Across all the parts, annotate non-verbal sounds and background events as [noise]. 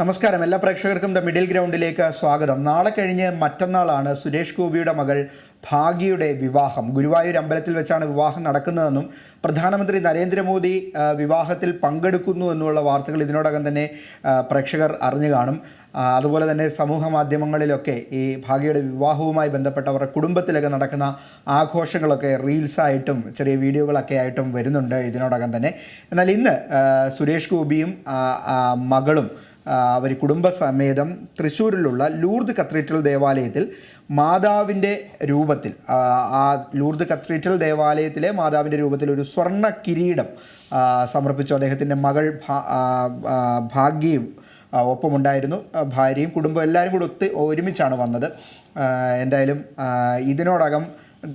നമസ്കാരം. എല്ലാ പ്രേക്ഷകർക്കും ദ മിഡിൽ ഗ്രൗണ്ടിലേക്ക് സ്വാഗതം. നാളെ കഴിഞ്ഞ് മറ്റന്നാളാണ് സുരേഷ് ഗോപിയുടെ മകൾ ഭാഗ്യയുടെ വിവാഹം. ഗുരുവായൂർ അമ്പലത്തിൽ വെച്ചാണ് വിവാഹം നടക്കുന്നതെന്നും പ്രധാനമന്ത്രി നരേന്ദ്രമോദി വിവാഹത്തിൽ പങ്കെടുക്കുന്നു എന്നുള്ള വാർത്തകൾ ഇതിനോടകം തന്നെ പ്രേക്ഷകർ അറിഞ്ഞു കാണും. അതുപോലെ തന്നെ സമൂഹ മാധ്യമങ്ങളിലൊക്കെ ഈ ഭാഗ്യയുടെ വിവാഹവുമായി ബന്ധപ്പെട്ട അവരുടെ കുടുംബത്തിലൊക്കെ നടക്കുന്ന ആഘോഷങ്ങളൊക്കെ റീൽസായിട്ടും ചെറിയ വീഡിയോകളൊക്കെ ആയിട്ടും വരുന്നുണ്ട് ഇതിനോടകം തന്നെ. എന്നാൽ ഇന്ന് സുരേഷ് ഗോപിയും മകളും അവർ കുടുംബസമേതം തൃശ്ശൂരിലുള്ള ലൂർദ് കത്തീഡ്രൽ ദേവാലയത്തിൽ മാതാവിന്റെ രൂപത്തിൽ ആ, ലൂർദ് കത്തീഡ്രൽ ദേവാലയത്തിലെ മാതാവിന്റെ രൂപത്തിൽ ഒരു സ്വർണ കിരീടം സമർപ്പിച്ചു. അദ്ദേഹത്തിന്റെ മകൾ ഭാഗ്യയും ഒപ്പമുണ്ടായിരുന്നു. ഭാര്യയും കുടുംബം എല്ലാവരും കൂടി ഒത്ത് ഒരുമിച്ചാണ് വന്നത്. എന്തായാലും ഇതിനോടകം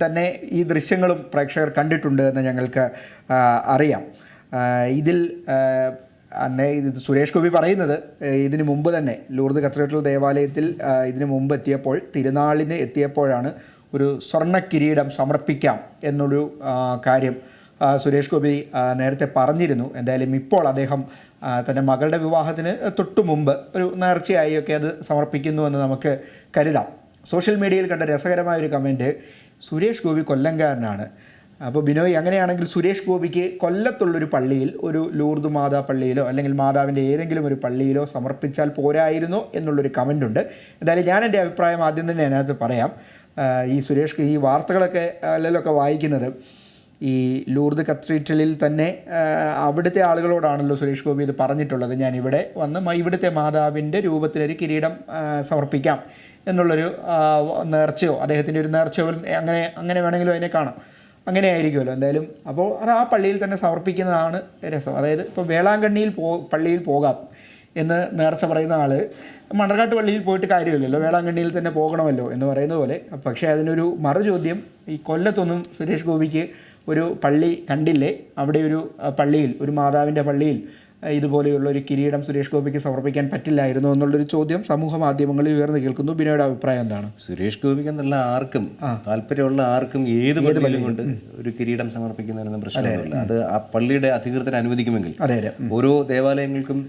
തന്നെ ഈ ദൃശ്യങ്ങളും പ്രേക്ഷകർ കണ്ടിട്ടുണ്ട് എന്ന് ഞങ്ങൾക്ക് അറിയാം. ഇതിൽ അന്നേ ഇത് സുരേഷ് ഗോപി പറയുന്നത് ഇതിനു മുമ്പ് തന്നെ ലൂർദ് കത്തീഡ്രൽ ദേവാലയത്തിൽ ഇതിനു മുമ്പ് എത്തിയപ്പോൾ തിരുനാളിന് എത്തിയപ്പോഴാണ് ഒരു സ്വർണ കിരീടം സമർപ്പിക്കാം എന്നൊരു കാര്യം സുരേഷ് ഗോപി നേരത്തെ പറഞ്ഞിരുന്നു. എന്തായാലും ഇപ്പോൾ അദ്ദേഹം തന്റെ മകളുടെ വിവാഹത്തിന് തൊട്ടു മുമ്പ് ഒരു നേർച്ചയായി ഒക്കെ അത് സമർപ്പിക്കുന്നു എന്ന് നമുക്ക് കരുതാം. സോഷ്യൽ മീഡിയയിൽ കണ്ട രസകരമായ ഒരു കമന്റ് സുരേഷ് ഗോപി കൊല്ലംകാരനാണ്. അപ്പോൾ ബിനോയ് അങ്ങനെയാണെങ്കിൽ സുരേഷ് ഗോപിക്ക് കൊല്ലത്തുള്ളൊരു പള്ളിയിൽ ഒരു ലൂർദ് മാതാ പള്ളിയിലോ അല്ലെങ്കിൽ മാതാവിന്റെ ഏതെങ്കിലും ഒരു പള്ളിയിലോ സമർപ്പിച്ചാൽ പോരായിരുന്നോ എന്നുള്ളൊരു കമന്റ് ഉണ്ട്. എന്തായാലും ഞാൻ എന്റെ അഭിപ്രായം ആദ്യം തന്നെ അതിനകത്ത് പറയാം. ഈ സുരേഷ് ഈ വാർത്തകളൊക്കെ അല്ലെങ്കിലൊക്കെ വായിക്കുന്നത് ഈ ലൂർദ് കത്തീഡ്രലിൽ തന്നെ അവിടുത്തെ ആളുകളോടാണല്ലോ സുരേഷ് ഗോപി ഇത് പറഞ്ഞിട്ടുള്ളത്. ഞാൻ ഇവിടെ വന്ന് ഇവിടുത്തെ മാതാവിന്റെ രൂപത്തിലൊരു കിരീടം സമർപ്പിക്കാം എന്നുള്ളൊരു നേർച്ചയോ അദ്ദേഹത്തിന്റെ ഒരു നേർച്ചയോ അങ്ങനെ അങ്ങനെ വേണമെങ്കിലും അതിനെ കാണാം. അങ്ങനെ ആയിരിക്കുമല്ലോ എന്തായാലും. അപ്പോൾ അത് ആ പള്ളിയിൽ തന്നെ സമർപ്പിക്കുന്നതാണ് രസം. അതായത് ഇപ്പോൾ വേളാങ്കണ്ണിയിൽ പോ പള്ളിയിൽ പോകാം എന്ന് നേർച്ച പറയുന്ന ആൾ മണർകാട്ട് പള്ളിയിൽ പോയിട്ട് കാര്യമില്ലല്ലോ. വേളാങ്കണ്ണിയിൽ തന്നെ പോകണമല്ലോ എന്ന് പറയുന്ന പോലെ. പക്ഷേ അതിനൊരു മറുചോദ്യം ഈ കൊല്ലത്തൊന്നും സുരേഷ് ഗോപിക്ക് ഒരു പള്ളി കണ്ടില്ലേ? അവിടെ ഒരു പള്ളിയിൽ ഒരു മാതാവിന്റെ പള്ളിയിൽ ഇതുപോലെയുള്ള ഒരു കിരീടം സുരേഷ് ഗോപിക്ക് സമർപ്പിക്കാൻ പറ്റില്ലായിരുന്നു എന്നുള്ളൊരു ചോദ്യം സമൂഹ മാധ്യമങ്ങളിൽ ഉയർന്നു കേൾക്കുന്നു ബിനോയുടെ അഭിപ്രായം എന്താണ്? സുരേഷ് ഗോപിക്ക് എന്നല്ല ആർക്കും താല്പര്യമുള്ള ആർക്കും ഏത് പള്ളിയിലും കൊണ്ട് ഒരു കിരീടം സമർപ്പിക്കുന്നതിനൊന്നും പ്രശ്നമില്ല അത്. ആ പള്ളിയുടെ അധികൃതർ അനുവദിക്കുമെങ്കിൽ അതെ അതെ. ഓരോ ദേവാലയങ്ങൾക്കും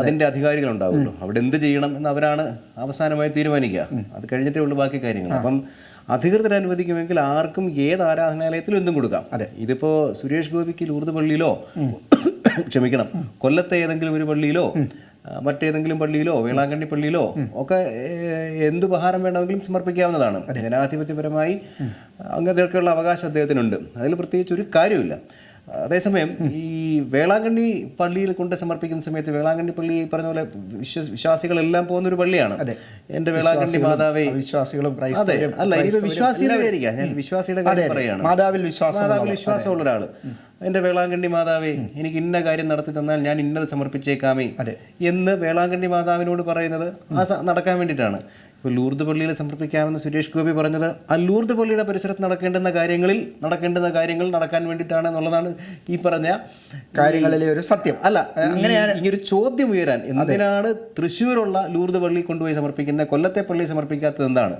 അതിന്റെ അധികാരികൾ ഉണ്ടാവുമല്ലോ അവിടെ എന്ത് ചെയ്യണം എന്ന് അവരാണ് അവസാനമായി തീരുമാനിക്കുക. അത് കഴിഞ്ഞിട്ടേ ഉള്ളൂ ബാക്കി കാര്യങ്ങൾ. അപ്പം അധികൃതർ അനുവദിക്കുമെങ്കിൽ ആർക്കും ഏത് ആരാധനാലയത്തിലും എന്തും കൊടുക്കാം. ഇതിപ്പോ സുരേഷ് ഗോപിക്ക് ലൂർദ് പള്ളിയിലോ ക്ഷമിക്കണം. കൊല്ലത്തെ ഏതെങ്കിലും ഒരു പള്ളിയിലോ മറ്റേതെങ്കിലും പള്ളിയിലോ വേളാങ്കണ്ണി പള്ളിയിലോ ഒക്കെ എന്ത് ഉപഹാരം വേണമെങ്കിലും സമർപ്പിക്കാവുന്നതാണ്. ജനാധിപത്യപരമായി അങ്ങനെയൊക്കെയുള്ള അവകാശം അദ്ദേഹത്തിനുണ്ട്. അതിൽ പ്രത്യേകിച്ച് ഒരു കാര്യമില്ല അതേസമയം ഈ വേളാങ്കണ്ണി പള്ളിയിൽ കൊണ്ട് സമർപ്പിക്കുന്ന സമയത്ത് വേളാങ്കണ്ണി പള്ളി പറഞ്ഞ പോലെ വിശ്വ വിശ്വാസികളെല്ലാം പോകുന്ന ഒരു പള്ളിയാണ്. എന്റെ വേളാങ്കണ്ണി മാതാവേ. വിശ്വാസികളും അതെ. അല്ല ഇത് ഞാൻ വിശ്വാസിയുടെ കാര്യം പറയാണ്. മാതാവിൽ മാതാവിൽ വിശ്വാസമുള്ള ഒരാൾ. എന്റെ വേളാങ്കണ്ണി മാതാവേ എനിക്ക് ഇന്ന കാര്യം നടത്തി തന്നാൽ ഞാൻ ഇന്നത് സമർപ്പിച്ചേക്കാമേ എന്ന് വേളാങ്കണ്ണി മാതാവിനോട് പറയുന്നത് ആ നടക്കാൻ വേണ്ടിയിട്ടാണ്. ഇപ്പോൾ ലൂർദ് പള്ളിയിൽ സമർപ്പിക്കാമെന്ന് സുരേഷ് ഗോപി പറഞ്ഞത് ആ ലൂർദ് പള്ളിയുടെ പരിസരത്ത് നടക്കേണ്ടുന്ന കാര്യങ്ങളിൽ നടക്കേണ്ടുന്ന കാര്യങ്ങൾ നടക്കാൻ വേണ്ടിയിട്ടാണ് എന്നുള്ളതാണ് ഈ പറഞ്ഞ കാര്യങ്ങളിലെ ഒരു സത്യം. അല്ല അങ്ങനെയാണ് ഇങ്ങനൊരു ചോദ്യം ഉയരാൻ എന്തിനാണ് തൃശ്ശൂരുള്ള ലൂർദ് പള്ളി കൊണ്ടുപോയി സമർപ്പിക്കുന്ന കൊല്ലത്തെ പള്ളി സമർപ്പിക്കാത്തത് എന്താണ്?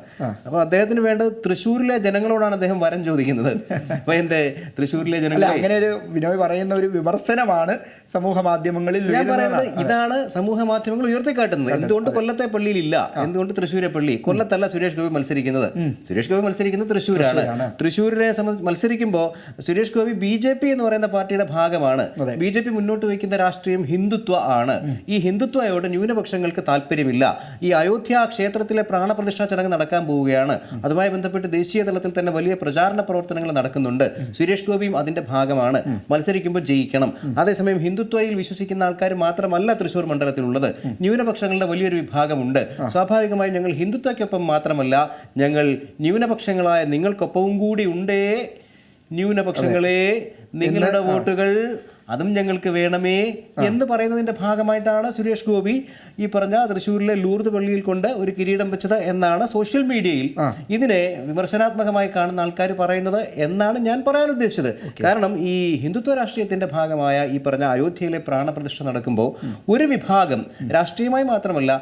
അപ്പോൾ അദ്ദേഹത്തിന് വേണ്ടത് തൃശ്ശൂരിലെ ജനങ്ങളോടാണ് അദ്ദേഹം വരം ചോദിക്കുന്നത്. അപ്പോൾ എന്റെ തൃശ്ശൂരിലെ ജനങ്ങൾ അങ്ങനെ ഒരു വിനോയ് പറയുന്ന ഒരു വിമർശനമാണ് സമൂഹ മാധ്യമങ്ങളിൽ ഞാൻ പറയുന്നത് ഇതാണ് സമൂഹ മാധ്യമങ്ങൾ ഉയർത്തിക്കാട്ടുന്നത്. എന്തുകൊണ്ട് കൊല്ലത്തെ പള്ളിയിൽ ഇല്ല? എന്തുകൊണ്ട് തൃശ്ശൂരെ പള്ളി കൊല്ലത്തല്ല സുരേഷ് ഗോപി മത്സരിക്കുന്നത്. സുരേഷ് ഗോപി മത്സരിക്കുന്നത് തൃശ്ശൂരാണ്. തൃശ്ശൂരിനെ സംബന്ധിച്ച് മത്സരിക്കുമ്പോൾ Suresh Gopi B J P എന്ന് പറയുന്ന പാർട്ടിയുടെ ഭാഗമാണ്. ബി ജെ പി മുന്നോട്ട് വയ്ക്കുന്ന രാഷ്ട്രീയം ഹിന്ദുത്വ ആണ്. ഈ ഹിന്ദുത്വയോട് ന്യൂനപക്ഷങ്ങൾക്ക് താല്പര്യമില്ല. ഈ അയോധ്യ ക്ഷേത്രത്തിലെ പ്രാണപ്രതിഷ്ഠാ ചടങ്ങ് നടക്കാൻ പോവുകയാണ്. അതുമായി ബന്ധപ്പെട്ട് ദേശീയ തലത്തിൽ തന്നെ വലിയ പ്രചാരണ പ്രവർത്തനങ്ങൾ നടക്കുന്നുണ്ട്. സുരേഷ് ഗോപിയും അതിന്റെ ഭാഗമാണ്. മത്സരിക്കുമ്പോൾ ജയിക്കണം. അതേസമയം ഹിന്ദുത്വയിൽ വിശ്വസിക്കുന്ന ആൾക്കാർ മാത്രമല്ല തൃശ്ശൂർ മണ്ഡലത്തിലുള്ളത്. ന്യൂനപക്ഷങ്ങളുടെ വലിയൊരു വിഭാഗമുണ്ട്. സ്വാഭാവികമായും ഞങ്ങൾ ഹിന്ദുത്വയ്ക്കൊപ്പം മാത്രമല്ല ഞങ്ങൾ ന്യൂനപക്ഷങ്ങളായ നിങ്ങൾക്കൊപ്പവും കൂടി ഉണ്ടേ. ന്യൂനപക്ഷങ്ങളെ നിങ്ങളുടെ വോട്ടുകൾ അതും ഞങ്ങൾക്ക് വേണമേ എന്ന് പറയുന്നതിന്റെ ഭാഗമായിട്ടാണ് സുരേഷ് ഗോപി ഈ പറഞ്ഞ തൃശ്ശൂരിലെ ലൂർദ് പള്ളിയിൽ കൊണ്ട് ഒരു കിരീടം വെച്ചത് എന്നാണ് സോഷ്യൽ മീഡിയയിൽ ഇതിനെ വിമർശനാത്മകമായി കാണുന്ന ആൾക്കാർ പറയുന്നത് എന്നാണ് ഞാൻ പറയാൻ ഉദ്ദേശിച്ചത്. കാരണം ഈ ഹിന്ദുത്വ രാഷ്ട്രീയത്തിന്റെ ഭാഗമായ ഈ പറഞ്ഞ അയോധ്യയിലെ പ്രാണപ്രതിഷ്ഠ നടക്കുമ്പോൾ ഒരു വിഭാഗം രാഷ്ട്രീയമായി മാത്രമല്ല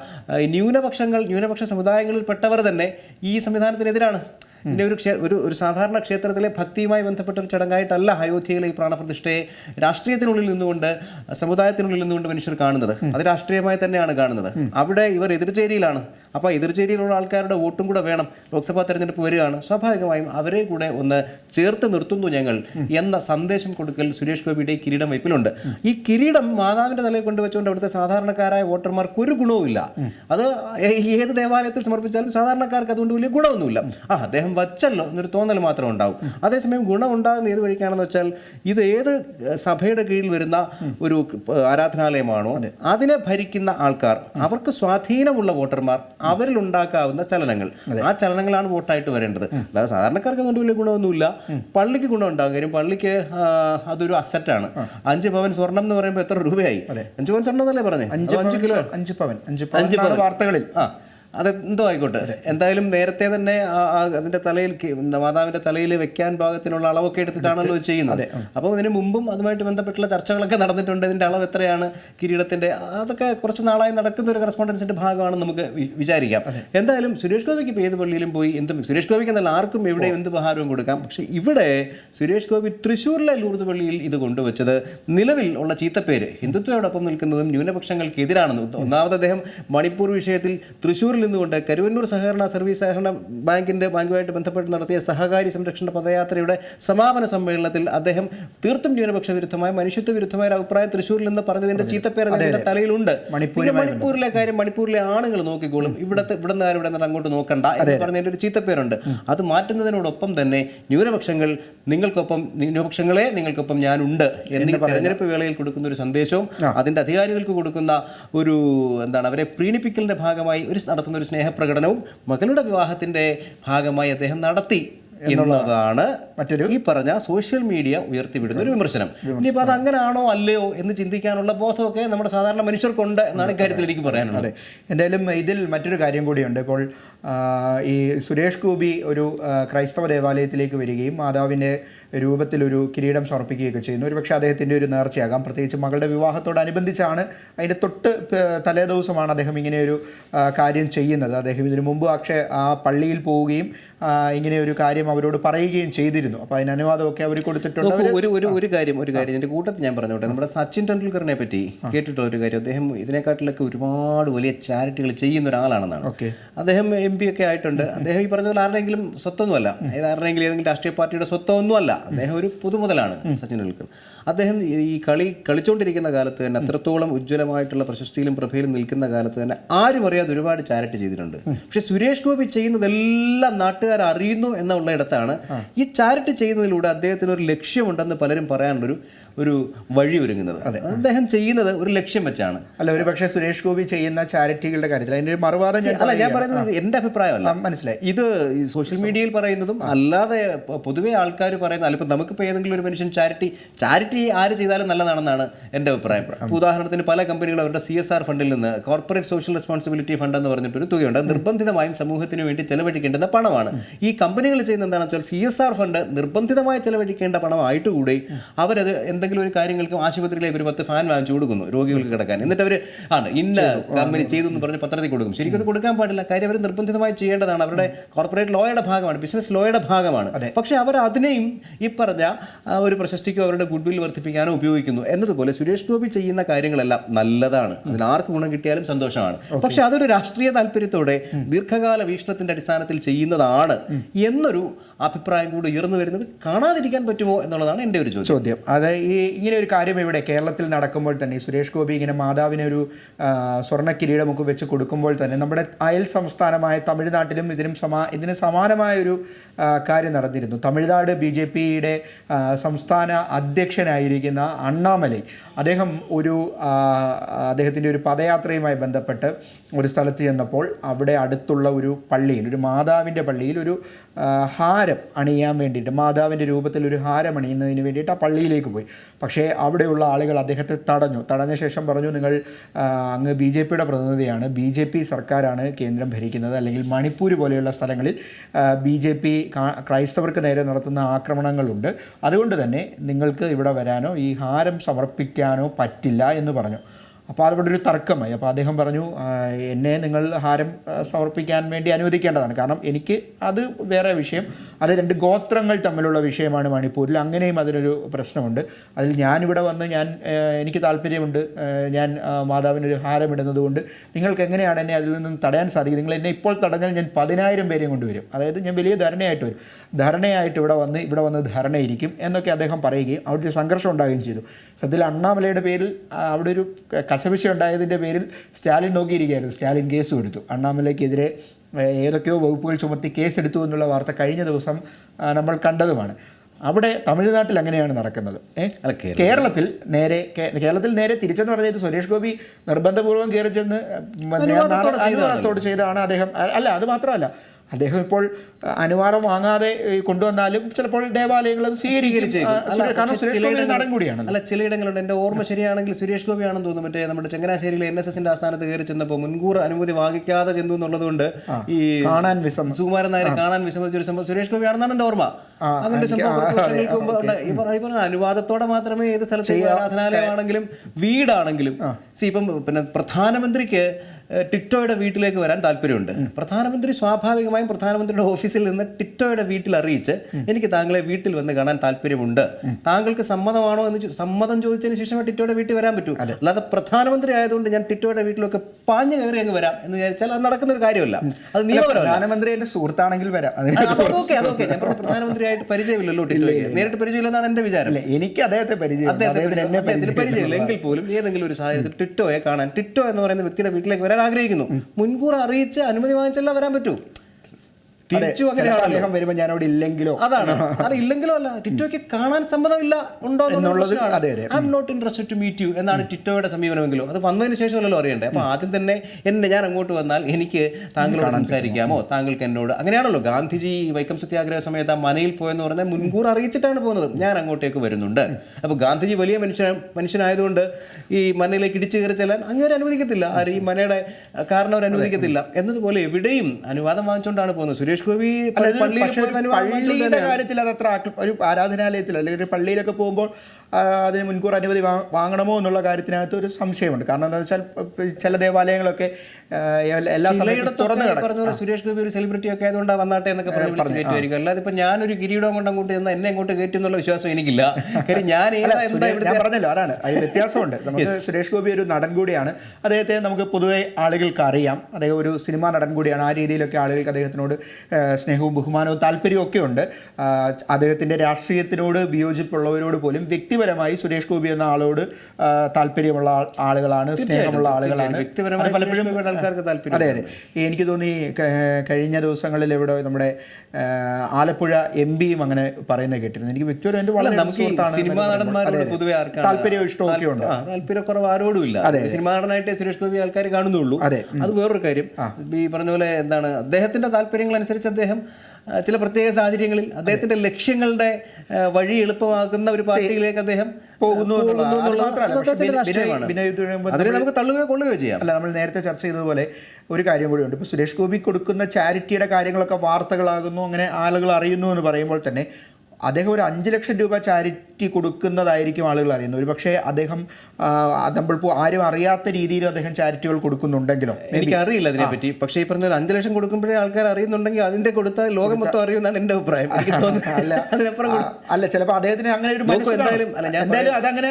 ന്യൂനപക്ഷങ്ങൾ ന്യൂനപക്ഷ സമുദായങ്ങളിൽപ്പെട്ടവർ തന്നെ ഈ സംവിധാനത്തിനെതിരാണ്. ഇനി ഒരു ക്ഷേ- ഒരു ഒരു സാധാരണ ക്ഷേത്രത്തിലെ ഭക്തിയുമായി ബന്ധപ്പെട്ട ഒരു ചടങ്ങായിട്ടല്ല അയോധ്യയിലെ ഈ പ്രാണപ്രതിഷ്ഠയെ രാഷ്ട്രീയത്തിനുള്ളിൽ നിന്നുകൊണ്ട് സമുദായത്തിനുള്ളിൽ നിന്നുകൊണ്ട് മനുഷ്യർ കാണുന്നത്. അത് രാഷ്ട്രീയമായി തന്നെയാണ് കാണുന്നത്. അവിടെ ഇവർ എതിർചേരിയിലാണ്. അപ്പോൾ എതിർചേരിയിലുള്ള ആൾക്കാരുടെ വോട്ടും കൂടെ വേണം. ലോക്സഭാ തെരഞ്ഞെടുപ്പ് വരികയാണ്. സ്വാഭാവികമായും അവരെ കൂടെ ഒന്ന് ചേർത്ത് നിർത്തുന്നു ഞങ്ങൾ എന്ന സന്ദേശം കൊടുക്കൽ സുരേഷ് ഗോപിയുടെ കിരീടം വയ്പ്പിലുണ്ട് ഈ കിരീടം മാതാവിന്റെ തലയിൽ കൊണ്ടുവച്ചുകൊണ്ട് അവിടുത്തെ സാധാരണക്കാരായ വോട്ടർമാർക്ക് ഒരു ഗുണവുമില്ല. അത് ഏത് ദേവാലയത്തിൽ സമർപ്പിച്ചാലും സാധാരണക്കാർക്ക് അതുകൊണ്ട് വലിയ ഗുണമൊന്നുമില്ല. ആ അദ്ദേഹം വച്ചല്ലോ എന്നൊരു തോന്നൽ മാത്രം ഉണ്ടാവും. അതേസമയം ഗുണം ഉണ്ടാകുന്ന ഏത് വഴിക്കാണെന്ന് വെച്ചാൽ ഇത് ഏത് സഭയുടെ കീഴിൽ വരുന്ന ഒരു ആരാധനാലയമാണോ അതിനെ ഭരിക്കുന്ന ആൾക്കാർ അവർക്ക് സ്വാധീനമുള്ള വോട്ടർമാർ അവരിൽ ഉണ്ടാക്കാവുന്ന ചലനങ്ങൾ. ആ ചലനങ്ങളാണ് വോട്ടായിട്ട് വരേണ്ടത്. അല്ലാതെ സാധാരണക്കാർക്ക് അതുകൊണ്ട് വലിയ ഗുണമൊന്നുമില്ല. പള്ളിക്ക് ഗുണം ഉണ്ടാകും. കാര്യം പള്ളിക്ക് അതൊരു അസറ്റാണ് അഞ്ച് പവൻ സ്വർണം എന്ന് പറയുമ്പോൾ എത്ര രൂപയായി? അഞ്ച് പവൻ സ്വർണം എന്നല്ലേ പറഞ്ഞേ? അഞ്ച് കിലോ? അഞ്ച് പവൻ. അഞ്ച് പവൻ. വാർത്തകളിൽ. ആ. അത് എന്തോ ആയിക്കോട്ടെ എന്തായാലും നേരത്തെ തന്നെ അതിന്റെ തലയിൽ മാതാവിന്റെ തലയിൽ വെക്കാൻ പാകത്തിനുള്ള അളവൊക്കെ എടുത്തിട്ടാണല്ലോ ചെയ്യുന്നത്. അപ്പോൾ ഇതിനു മുമ്പും അതുമായിട്ട് ബന്ധപ്പെട്ടുള്ള ചർച്ചകളൊക്കെ നടന്നിട്ടുണ്ട്. ഇതിന്റെ അളവ് എത്രയാണ്? കിരീടത്തിന്റെ അതൊക്കെ കുറച്ച് നാളായി നടക്കുന്ന ഒരു കറസ്പോണ്ടൻസിന്റെ ഭാഗമാണെന്ന് നമുക്ക് വിചാരിക്കാം. എന്തായാലും സുരേഷ് ഗോപിക്ക് ഇപ്പോൾ ഏത് പള്ളിയിലും പോയി എന്തും സുരേഷ് ഗോപിക്ക് എന്നല്ല ആർക്കും എവിടെ എന്ത് ഉപഹാരവും കൊടുക്കാം. പക്ഷേ ഇവിടെ സുരേഷ് ഗോപി തൃശ്ശൂരിലെ ലൂർദ് പള്ളിയിൽ ഇത് കൊണ്ടുവച്ചത് നിലവിൽ ഉള്ള ചീത്തപ്പേര് ഹിന്ദുത്വയോടൊപ്പം നിൽക്കുന്നതും ന്യൂനപക്ഷങ്ങൾക്ക് എതിരാണെന്ന് ഒന്നാമത് അദ്ദേഹം മണിപ്പൂർ വിഷയത്തിൽ തൃശ്ശൂരിൽ നിന്നുകൊണ്ട് കരുവന്നൂർ സഹകരണ സർവീസ് സഹകരണ ബാങ്കിന്റെ ബാങ്കുമായിട്ട് ബന്ധപ്പെട്ട് നടത്തിയ സഹകാരി സംരക്ഷണ പദയാത്രയുടെ സമാപന സമ്മേളനത്തിൽ അദ്ദേഹം തീർത്തും ന്യൂനപക്ഷ വിരുദ്ധമായ മനുഷ്യത്വ വിരുദ്ധമായ ഒരു അഭിപ്രായം തൃശ്ശൂരിൽ നിന്ന് പറഞ്ഞതിന്റെ ചീത്തപ്പേര് അദ്ദേഹത്തിന്റെ തലയിലുണ്ട്. മണിപ്പൂരിലെ കാര്യം മണിപ്പൂരിലെ ആണുങ്ങൾ നോക്കിക്കോളും. ഇവിടത്തെ ഇവിടെ നിന്ന് ഇവിടെ നിന്ന് അങ്ങോട്ട് നോക്കണ്ട എന്ന് പറഞ്ഞതിന്റെ ഒരു ചീത്തപ്പേരുണ്ട്. അത് മാറ്റുന്നതിനോടൊപ്പം തന്നെ ന്യൂനപക്ഷങ്ങൾ നിങ്ങൾക്കൊപ്പം ന്യൂനപക്ഷങ്ങളെ നിങ്ങൾക്കൊപ്പം ഞാനുണ്ട് എന്ന് തെരഞ്ഞെടുപ്പ് വേളയിൽ കൊടുക്കുന്ന ഒരു സന്ദേശവും അതിന്റെ അധികാരികൾക്ക് കൊടുക്കുന്ന ഒരു എന്താണ് അവരെ പ്രീണിപ്പിക്കലിന്റെ ഭാഗമായി ഒരു നടത്തുന്ന ഒരു സ്നേഹപ്രകടനവും മകളുടെ വിവാഹത്തിന്റെ ഭാഗമായി അദ്ദേഹം നടത്തി. എന്നുള്ളതാണ് മറ്റൊരു ഈ പറഞ്ഞ സോഷ്യൽ മീഡിയ ഉയർത്തിവിടുന്ന ഒരു വിമർശനം. ഇനിയിപ്പോൾ അത് അങ്ങനെയാണോ അല്ലയോ എന്ന് ചിന്തിക്കാനുള്ള ബോധമൊക്കെ നമ്മുടെ സാധാരണ മനുഷ്യർക്കുണ്ട് എന്നാണ് ഇക്കാര്യത്തിൽ എനിക്ക് പറയാനുള്ളത്. എന്തായാലും ഇതിൽ മറ്റൊരു കാര്യം കൂടിയുണ്ട്. ഇപ്പോൾ ഈ സുരേഷ് ഗോപി ഒരു ക്രൈസ്തവ ദേവാലയത്തിലേക്ക് വരികയും മാതാവിന്റെ രൂപത്തിൽ ഒരു കിരീടം സമർപ്പിക്കുകയൊക്കെ ചെയ്യുന്നു. ഒരു പക്ഷേ അദ്ദേഹത്തിന്റെ ഒരു നേർച്ചയാകാം. പ്രത്യേകിച്ച് മകളുടെ വിവാഹത്തോടനുബന്ധിച്ചാണ് അതിന്റെ തൊട്ട് തലേ ദിവസമാണ് അദ്ദേഹം ഇങ്ങനെ ഒരു കാര്യം ചെയ്യുന്നത്. അദ്ദേഹം ഇതിനു മുമ്പ് പക്ഷേ ആ പള്ളിയിൽ പോവുകയും ഇങ്ങനെ ഒരു കാര്യം അവരോട് പറയുകയും ചെയ്തിരുന്നു. അപ്പോൾ അതിന് അനുവാദമൊക്കെ അവർ കൊടുത്തിട്ടുണ്ട്. ഒരു ഒരു ഒരു കാര്യം ഒരു കാര്യം എന്റെ കൂട്ടത്തിൽ ഞാൻ പറഞ്ഞോട്ടെ. നമ്മുടെ സച്ചിൻ ടെണ്ടുൽക്കറിനെ പറ്റി കേട്ടിട്ടുള്ള ഒരു കാര്യം. അദ്ദേഹം ഇതിനെക്കാട്ടിലൊക്കെ ഒരുപാട് വലിയ ചാരിറ്റികൾ ചെയ്യുന്ന ഒരാളാണെന്നാണ്. അദ്ദേഹം എം പി ഒക്കെ ആയിട്ടുണ്ട്. അദ്ദേഹം ഈ പറഞ്ഞ പോലെ ആരുടെയെങ്കിലും സ്വത്തൊന്നുമല്ല. ഏത് ഏതെങ്കിലും രാഷ്ട്രീയ പാർട്ടിയുടെ സ്വത്തൊന്നുമല്ല. അദ്ദേഹം ഒരു പുതുമുതലാണ് സച്ചിൻ ടെണ്ടുൽക്കർ. അദ്ദേഹം ഈ- കളി കളിച്ചുകൊണ്ടിരിക്കുന്ന കാലത്ത് തന്നെ അത്രത്തോളം ഉജ്ജ്വലമായിട്ടുള്ള പ്രശസ്തിയിലും പ്രഭയിലും നിൽക്കുന്ന കാലത്ത് തന്നെ ആരും അറിയാതെ ഒരുപാട് ചാരിറ്റി ചെയ്തിട്ടുണ്ട്. പക്ഷെ സുരേഷ് ഗോപി ചെയ്യുന്നതെല്ലാം നാട്ടുകാർ അറിയുന്നു എന്നുള്ള ഇടത്താണ്. ഈ ചാരിറ്റി ചെയ്യുന്നതിലൂടെ അദ്ദേഹത്തിന് ഒരു ലക്ഷ്യമുണ്ടെന്ന് പലരും പറയാനുള്ളൊരു ഒരു വഴി ഒരുങ്ങുന്നത്. അദ്ദേഹം ചെയ്യുന്നത് ഒരു ലക്ഷ്യം വെച്ചാണ്. അല്ല ഒരു പക്ഷേ സുരേഷ് ഗോപി ചെയ്യുന്ന ചാരിറ്റികളുടെ കാര്യത്തിൽ അതിന്റെ ഒരു മറുവാദം അല്ല ഞാൻ പറയുന്നത് എന്റെ അഭിപ്രായമല്ല. മനസ്സിലായി. ഇത് സോഷ്യൽ മീഡിയയിൽ പറയുന്നതും അല്ലാതെ പൊതുവെ ആൾക്കാർ പറയുന്ന അല്ല ഇപ്പം നമുക്കിപ്പോൾ ഏതെങ്കിലും ഒരു മനുഷ്യൻ ചാരിറ്റി ചാരിറ്റി ആര് ചെയ്താലും നല്ലതാണെന്നാണ് എന്റെ അഭിപ്രായം. ഉദാഹരണത്തിന് പല കമ്പനികളും അവരുടെ സി എസ് ആർ ഫണ്ടിൽ നിന്ന് കോർപ്പറേറ്റ് സോഷ്യൽ റെസ്പോൺസിബിലിറ്റി ഫണ്ട് എന്ന് പറഞ്ഞിട്ടൊരു തുകയുണ്ട്. അത് നിർബന്ധിതമായും സമൂഹത്തിന് വേണ്ടി ചെലവഴിക്കേണ്ടുന്ന പണമാണ്. ഈ കമ്പനികൾ ചെയ്യുന്ന എന്താണെന്ന് വെച്ചാൽ സി എസ് ആർ ഫണ്ട് നിർബന്ധിതമായി ചെലവഴിക്കേണ്ട പണമായിട്ട് കൂടി അവരത് എന്തെങ്കിലും ഒരു കാര്യങ്ങൾക്കും ആശുപത്രിയിലേക്ക് ഒരു പത്ത് ഫാൻ വാങ്ങിച്ചു കൊടുക്കുന്നു രോഗികൾക്ക് കിടക്കാൻ. എന്നിട്ട് അവർ ആണ് ഇന്ന കമ്പനി ചെയ്തു എന്ന് പറഞ്ഞ് പത്രത്തിൽ കൊടുക്കും. ശരിക്കും അത് കൊടുക്കാൻ പാടില്ല. കാര്യം അവർ നിർബന്ധിതമായി ചെയ്യേണ്ടതാണ്. അവരുടെ കോർപ്പറേറ്റ് ലോയുടെ ഭാഗമാണ് ബിസിനസ് ലോയുടെ ഭാഗമാണ്. പക്ഷേ അവർ അതിനെയും ഈ പറഞ്ഞ ഒരു പ്രശസ്തിക്കോ അവരുടെ ഗുഡ് വിൽ വർദ്ധിപ്പിക്കാനോ ഉപയോഗിക്കുന്നു. എന്നതുപോലെ സുരേഷ് ഗോപി ചെയ്യുന്ന കാര്യങ്ങളെല്ലാം നല്ലതാണ്. അതിന് ആർക്ക് ഗുണം കിട്ടിയാലും സന്തോഷമാണ്. പക്ഷെ അതൊരു രാഷ്ട്രീയ താല്പര്യത്തോടെ ദീർഘകാല വീക്ഷണത്തിന്റെ അടിസ്ഥാനത്തിൽ ചെയ്യുന്നതാണ് എന്നൊരു അഭിപ്രായം കൂടി ഉയർന്നു വരുന്നത് കാണാതിരിക്കാൻ പറ്റുമോ എന്നുള്ളതാണ് എന്റെ ഒരു ചോദ്യം. ചോദ്യം. അത് ഈ ഇങ്ങനെ ഒരു കാര്യം ഇവിടെ കേരളത്തിൽ നടക്കുമ്പോൾ തന്നെ സുരേഷ് ഗോപി ഇങ്ങനെ മാതാവിനൊരു സ്വർണ കിരീടമൊക്കെ വെച്ച് കൊടുക്കുമ്പോൾ തന്നെ നമ്മുടെ അയൽ സംസ്ഥാനമായ തമിഴ്നാട്ടിലും ഇതിനും സമാ ഇതിന് സമാനമായ ഒരു കാര്യം നടന്നിരുന്നു. തമിഴ്നാട് ബി ജെ പിയുടെ സംസ്ഥാന അധ്യക്ഷനായിരിക്കുന്ന അണ്ണാമലൈ അദ്ദേഹം ഒരു അദ്ദേഹത്തിന്റെ ഒരു പദയാത്രയുമായി ബന്ധപ്പെട്ട് ഒരു സ്ഥലത്ത് ചെന്നപ്പോൾ അവിടെ അടുത്തുള്ള ഒരു പള്ളിയിൽ ഒരു മാതാവിന്റെ പള്ളിയിൽ ഒരു ആ, ഹാരം അണിയാൻ വേണ്ടിയിട്ട് മാതാവിന്റെ രൂപത്തിൽ ഒരു ഹാരം അണിയുന്നതിന് വേണ്ടിയിട്ട് ആ പള്ളിയിലേക്ക് പോയി. പക്ഷേ അവിടെയുള്ള ആളുകൾ അദ്ദേഹത്തെ തടഞ്ഞു. തടഞ്ഞ ശേഷം പറഞ്ഞു നിങ്ങൾ അങ്ങ് ബി ജെ പിയുടെ പ്രതിനിധിയാണ്. ബി ജെ പി സർക്കാരാണ് കേന്ദ്രം ഭരിക്കുന്നത്. അല്ലെങ്കിൽ മണിപ്പൂർ പോലെയുള്ള സ്ഥലങ്ങളിൽ ബി ജെ പി ക്രൈസ്തവർക്ക് നേരെ നടത്തുന്ന ആക്രമണങ്ങളുണ്ട്. അതുകൊണ്ട് തന്നെ നിങ്ങൾക്ക് ഇവിടെ വരാനോ ഈ ഹാരം സമർപ്പിക്കാനോ പറ്റില്ല എന്ന് പറഞ്ഞു. അപ്പോൾ അവിടെ ഒരു തർക്കമായി. അപ്പോൾ അദ്ദേഹം പറഞ്ഞു എന്നെ നിങ്ങൾ ഹാരം സമർപ്പിക്കാൻ വേണ്ടി അനുവദിക്കേണ്ടതാണ്. കാരണം എനിക്ക് അത് വേറെ വിഷയം. അത് രണ്ട് ഗോത്രങ്ങൾ തമ്മിലുള്ള വിഷയമാണ് മണിപ്പൂരിൽ. അങ്ങനെയും അതിനൊരു പ്രശ്നമുണ്ട്. അതിൽ ഞാനിവിടെ വന്ന് ഞാൻ എനിക്ക് താല്പര്യമുണ്ട്. ഞാൻ മാതാവിനൊരു ഹാരം ഇടുന്നത് കൊണ്ട് നിങ്ങൾക്ക് എങ്ങനെയാണ് എന്നെ അതിൽ നിന്നും തടയാൻ സാധിക്കും നിങ്ങൾ എന്നെ ഇപ്പോൾ തടഞ്ഞാൽ ഞാൻ പതിനായിരം പേരെയും കൊണ്ടുവരും. അതായത് ഞാൻ വലിയ ധരണയായിട്ട് വരും. ധരണയായിട്ട് ഇവിടെ വന്ന് ഇവിടെ വന്ന് ധരണയിരിക്കും എന്നൊക്കെ അദ്ദേഹം പറയുകയും അവിടെ ഒരു സംഘർഷം ഉണ്ടാകുകയും ചെയ്തു. സത്യത്തിൽ അണ്ണാമലയുടെ പേരിൽ അവിടെ ഒരു കശപിശ ഉണ്ടായതിന്റെ പേരിൽ സ്റ്റാലിൻ നോക്കിയിരിക്കുകയായിരുന്നു. സ്റ്റാലിൻ കേസ് കൊടുത്തു അണ്ണാമലയ്ക്കെതിരെ ഏതൊക്കെയോ വകുപ്പുകൾ ചുമത്തി കേസെടുത്തു എന്നുള്ള വാർത്ത കഴിഞ്ഞ ദിവസം നമ്മൾ കണ്ടതുമാണ്. അവിടെ തമിഴ്നാട്ടിൽ അങ്ങനെയാണ് നടക്കുന്നത്. കേരളത്തിൽ- നേരെ കേരളത്തിൽ നേരെ തിരിച്ചെന്ന് പറഞ്ഞത് സുരേഷ് ഗോപി നിർബന്ധപൂർവം കയറി ചെന്ന് അനുവാദത്തോട് ചെയ്തതാണ് അദ്ദേഹം. അല്ല അത് മാത്രമല്ല. അദ്ദേഹം ഇപ്പോൾ അനുവാദം വാങ്ങാതെ കൊണ്ടുവന്നാലും ചിലപ്പോൾ ദേവാലയങ്ങൾ അത് കാരണം സുരേഷ് ഗോപി നടൻ കൂടിയാണ് അല്ല ചിലയിടങ്ങളുണ്ട്. എന്റെ ഓർമ്മ ശരിയാണെങ്കിൽ സുരേഷ് ഗോപിയാണെന്ന് തോന്നുന്നു. മറ്റേ നമ്മുടെ ചങ്ങനാശ്ശേരിയിലെ എൻ എസ് എസിന്റെ ആസ്ഥാനത്ത് കയറി ചെന്നപ്പോൾ മുൻകൂർ അനുമതി വാങ്ങിക്കാതെ ചെന്നു എന്നുള്ളതുകൊണ്ട് ഈ കാണാൻ വിസം സുകുമാരൻ നായരെ കാണാൻ വിസമ്മതിച്ച ഒരു സംഭവം സുരേഷ് ഗോപി ആണെന്നാണ് എന്റെ ഓർമ്മ. അങ്ങനെ സംഭവം അനുവാദത്തോടെ മാത്രമേ ഏത് സ്ഥലത്ത് ആരാധനാലയമാണെങ്കിലും വീടാണെങ്കിലും സി ഇപ്പം പിന്നെ പ്രധാനമന്ത്രിക്ക് ടിറ്റോയുടെ വീട്ടിലേക്ക് വരാൻ താല്പര്യമുണ്ട്. പ്രധാനമന്ത്രി സ്വാഭാവികമായും പ്രധാനമന്ത്രിയുടെ ഓഫീസിൽ നിന്ന് ടിറ്റോയുടെ വീട്ടിൽ അറിയിച്ച് എനിക്ക് താങ്കളെ വീട്ടിൽ വന്ന് കാണാൻ താല്പര്യമുണ്ട്. താങ്കൾക്ക് സമ്മതമാണോ എന്ന് സമ്മതം ചോദിച്ചതിന് ശേഷം ടിറ്റോയുടെ വീട്ടിൽ വരാൻ പറ്റൂ. അല്ലാതെ പ്രധാനമന്ത്രി ആയതുകൊണ്ട് ഞാൻ ടിറ്റോയുടെ വീട്ടിലൊക്കെ പാഞ്ഞു കയറി അങ്ങ് വരാം എന്ന് വിചാരിച്ചാൽ അത് നടക്കുന്ന ഒരു കാര്യമല്ല അത് നിയമപരമല്ല. പ്രധാനമന്ത്രി എന്റെ സുഹൃത്താണെങ്കിൽ വരാം. അതൊക്കെ അതൊക്കെ. ഞാൻ പ്രധാനമന്ത്രിയായിട്ട് പരിചയമില്ലല്ലോ ടിറ്റോയ്ക്ക്. നേരിട്ട് പരിചയമില്ലെന്നാണ് എന്റെ വിചാരം. എനിക്ക് അദ്ദേഹത്തെ പരിചയം അദ്ദേഹത്തെ അദ്ദേഹത്തിന് പരിചയമില്ല. എങ്കിൽ പോലും ഏതെങ്കിലും ഒരു സാഹചര്യത്തിൽ ടിറ്റോയെ കാണാൻ ടിറ്റോ എന്ന് പറയുന്ന വ്യക്തിയുടെ വീട്ടിലേക്ക് വരാൻ ആഗ്രഹിക്കുന്നു. മുൻകൂർ അറിയിച്ച് അനുമതി വാങ്ങിച്ചല്ല വരാൻ പറ്റൂ. തിരിച്ചു അദ്ദേഹം വരുമ്പോൾ ഞാൻ അവിടെ ഇല്ലെങ്കിലോ? അതാണ്. അത് [laughs] ഇല്ലെങ്കിലോ അല്ല. ടിറ്റോയ്ക്ക് കാണാൻ സമ്മതമില്ല ഉണ്ടോ എന്നുള്ളത്. I am not interested to meet you എന്നാണ് ടിറ്റോയുടെ സമീപനമെങ്കിലും. അത് വന്നതിന് ശേഷമല്ലോ അറിയണ്ടേ. അപ്പൊ ആദ്യം തന്നെ എന്നെ ഞാൻ അങ്ങോട്ട് വന്നാൽ എനിക്ക് താങ്കളോട് സംസാരിക്കാമോ? താങ്കൾക്ക് എന്നോട്. അങ്ങനെയാണല്ലോ. ഗാന്ധിജി വൈക്കം സത്യാഗ്രഹ സമയത്ത് ആ മനയിൽ പോയെന്ന് പറഞ്ഞാൽ മുൻകൂർ അറിയിച്ചിട്ടാണ് പോകുന്നത്. ഞാൻ അങ്ങോട്ടേക്ക് വരുന്നുണ്ട്. അപ്പോൾ ഗാന്ധിജി വലിയ മനുഷ്യ മനുഷ്യനായതുകൊണ്ട് ഈ മനയിലേക്ക് ഇടിച്ചു കയറി ചെല്ലാൻ അങ്ങനെ അനുവദിക്കത്തില്ല. ആര് ഈ മനയുടെ കാരണം അവർ അനുവദിക്കത്തില്ല എന്നതുപോലെ എവിടെയും അനുവാദം വാങ്ങിച്ചുകൊണ്ടാണ് പോകുന്നത്. സുരേഷ് ഗോപി പോയത് അനുവാദം പള്ളിയുടെ കാര്യത്തിൽ അത് അത്ര ഒരു ആരാധനാലയത്തിൽ അല്ലെങ്കിൽ ഒരു പള്ളിയിലൊക്കെ പോകുമ്പോൾ അതിന് മുൻകൂർ അനുമതി വാങ്ങണമോ എന്നുള്ള കാര്യത്തിനകത്ത് ഒരു സംശയമുണ്ട്. കാരണം എന്താ വെച്ചാൽ ചില ദേവാലയങ്ങളൊക്കെ എല്ലാ സമയത്തും സുരേഷ് ഗോപി ഒരു സെലിബ്രിറ്റി ഒക്കെ ആയതുകൊണ്ട് വന്നാട്ടെ എന്നൊക്കെ പറഞ്ഞു അല്ലാതെ ഇപ്പൊ ഞാനൊരു കിരീടം കൊണ്ട് അങ്ങോട്ട് ചെന്നാൽ എന്നെ അങ്ങോട്ട് കയറ്റും എന്നുള്ള വിശ്വാസം എനിക്കില്ല. കാര്യം ഞാൻ ഞാൻ പറഞ്ഞല്ലോ അതാണ്. അതിന് വ്യത്യാസമുണ്ട്. നമുക്ക് സുരേഷ് ഗോപി ഒരു നടൻ കൂടിയാണ്. അദ്ദേഹത്തെ നമുക്ക് പൊതുവെ ആളുകൾക്ക് അറിയാം. അദ്ദേഹം ഒരു സിനിമാ നടൻ കൂടിയാണ്. ആ രീതിയിലൊക്കെ ആളുകൾക്ക് അദ്ദേഹത്തിനോട് സ്നേഹവും ബഹുമാനവും താല്പര്യവും ഒക്കെ ഉണ്ട്. അദ്ദേഹത്തിന്റെ രാഷ്ട്രീയത്തിനോട് വിയോജിപ്പുള്ളവരോട് പോലും വ്യക്തിപരമായി സുരേഷ് ഗോപി എന്ന ആളോട് താല്പര്യമുള്ള ആളുകളാണ് സ്നേഹമുള്ള ആളുകളാണ്. വ്യക്തിപരമായി പലപ്പോഴും ആൾക്കാർക്ക് താല്പര്യം അതെ അതെ. എനിക്ക് തോന്നി കഴിഞ്ഞ ദിവസങ്ങളിൽ ഇവിടെ നമ്മുടെ ആലപ്പുഴ എം പിയും അങ്ങനെ പറയുന്നത് കേട്ടിരുന്നു. എനിക്ക് വ്യക്തിപരം എന്റെ വളരെ നമുക്ക് ഈ സുഹൃത്താണ് സിനിമാ നടന്മാരോട് പൊതുവെ ആർക്കാണ് താല്പര്യവും ഇഷ്ടമൊക്കെ ഒക്കെ ഉണ്ട്. താല്പര്യക്കുറവ് ആരോടും ഇല്ല. സിനിമാ നടനായിട്ട് സുരേഷ് ഗോപി ആൾക്കാർ കാണുന്നുള്ളൂ. അതെ. അത് വേറൊരു കാര്യം. ഈ പറഞ്ഞ പോലെ എന്താണ് അദ്ദേഹത്തിന്റെ താല്പര്യങ്ങൾ അനുസരിച്ച് അദ്ദേഹം ചില പ്രത്യേക സാഹചര്യങ്ങളിൽ അദ്ദേഹത്തിന്റെ ലക്ഷ്യങ്ങളുടെ വഴി എളുപ്പമാക്കുന്ന ഒരു പാർട്ടിയിലേക്ക് അദ്ദേഹം പോകുന്നു അതിനെ നമുക്ക് തള്ളുകയോ കൊള്ളുകയോ ചെയ്യാം. അല്ല നമ്മൾ നേരത്തെ ചർച്ച ചെയ്തതുപോലെ ഒരു കാര്യം കൂടി ഉണ്ട് ഇപ്പോൾ സുരേഷ് ഗോപി കൊടുക്കുന്ന ചാരിറ്റിയുടെ കാര്യങ്ങളൊക്കെ വാർത്തകളാകുന്നു അങ്ങനെ ആളുകൾ അറിയുന്നു എന്ന് പറയുമ്പോൾ തന്നെ അദ്ദേഹം ഒരു അഞ്ച് ലക്ഷം രൂപ ചാരിറ്റി കൊടുക്കുന്നതായിരിക്കും ആളുകൾ അറിയുന്നത്. ഒരു പക്ഷേ അദ്ദേഹം അതമ്പിൾപ്പൂ ആരും അറിയാത്ത രീതിയിൽ അദ്ദേഹം ചാരിറ്റികൾ കൊടുക്കുന്നുണ്ടെങ്കിലും. എനിക്കറിയില്ല അതിനെപ്പറ്റി പക്ഷേ ഈ പറഞ്ഞ അഞ്ച് ലക്ഷം കൊടുക്കുമ്പോഴേ ആൾക്കാർ അറിയുന്നുണ്ടെങ്കിൽ അതിന്റെ കൊടുത്താൽ ലോകം മൊത്തം അറിയുമെന്നാണ് എന്റെ അഭിപ്രായം. അല്ല അതിനപ്പുറം അല്ല ചിലപ്പോൾ അദ്ദേഹത്തിന് അങ്ങനെ ഒരു എന്തായാലും- എന്തായാലും അതങ്ങനെ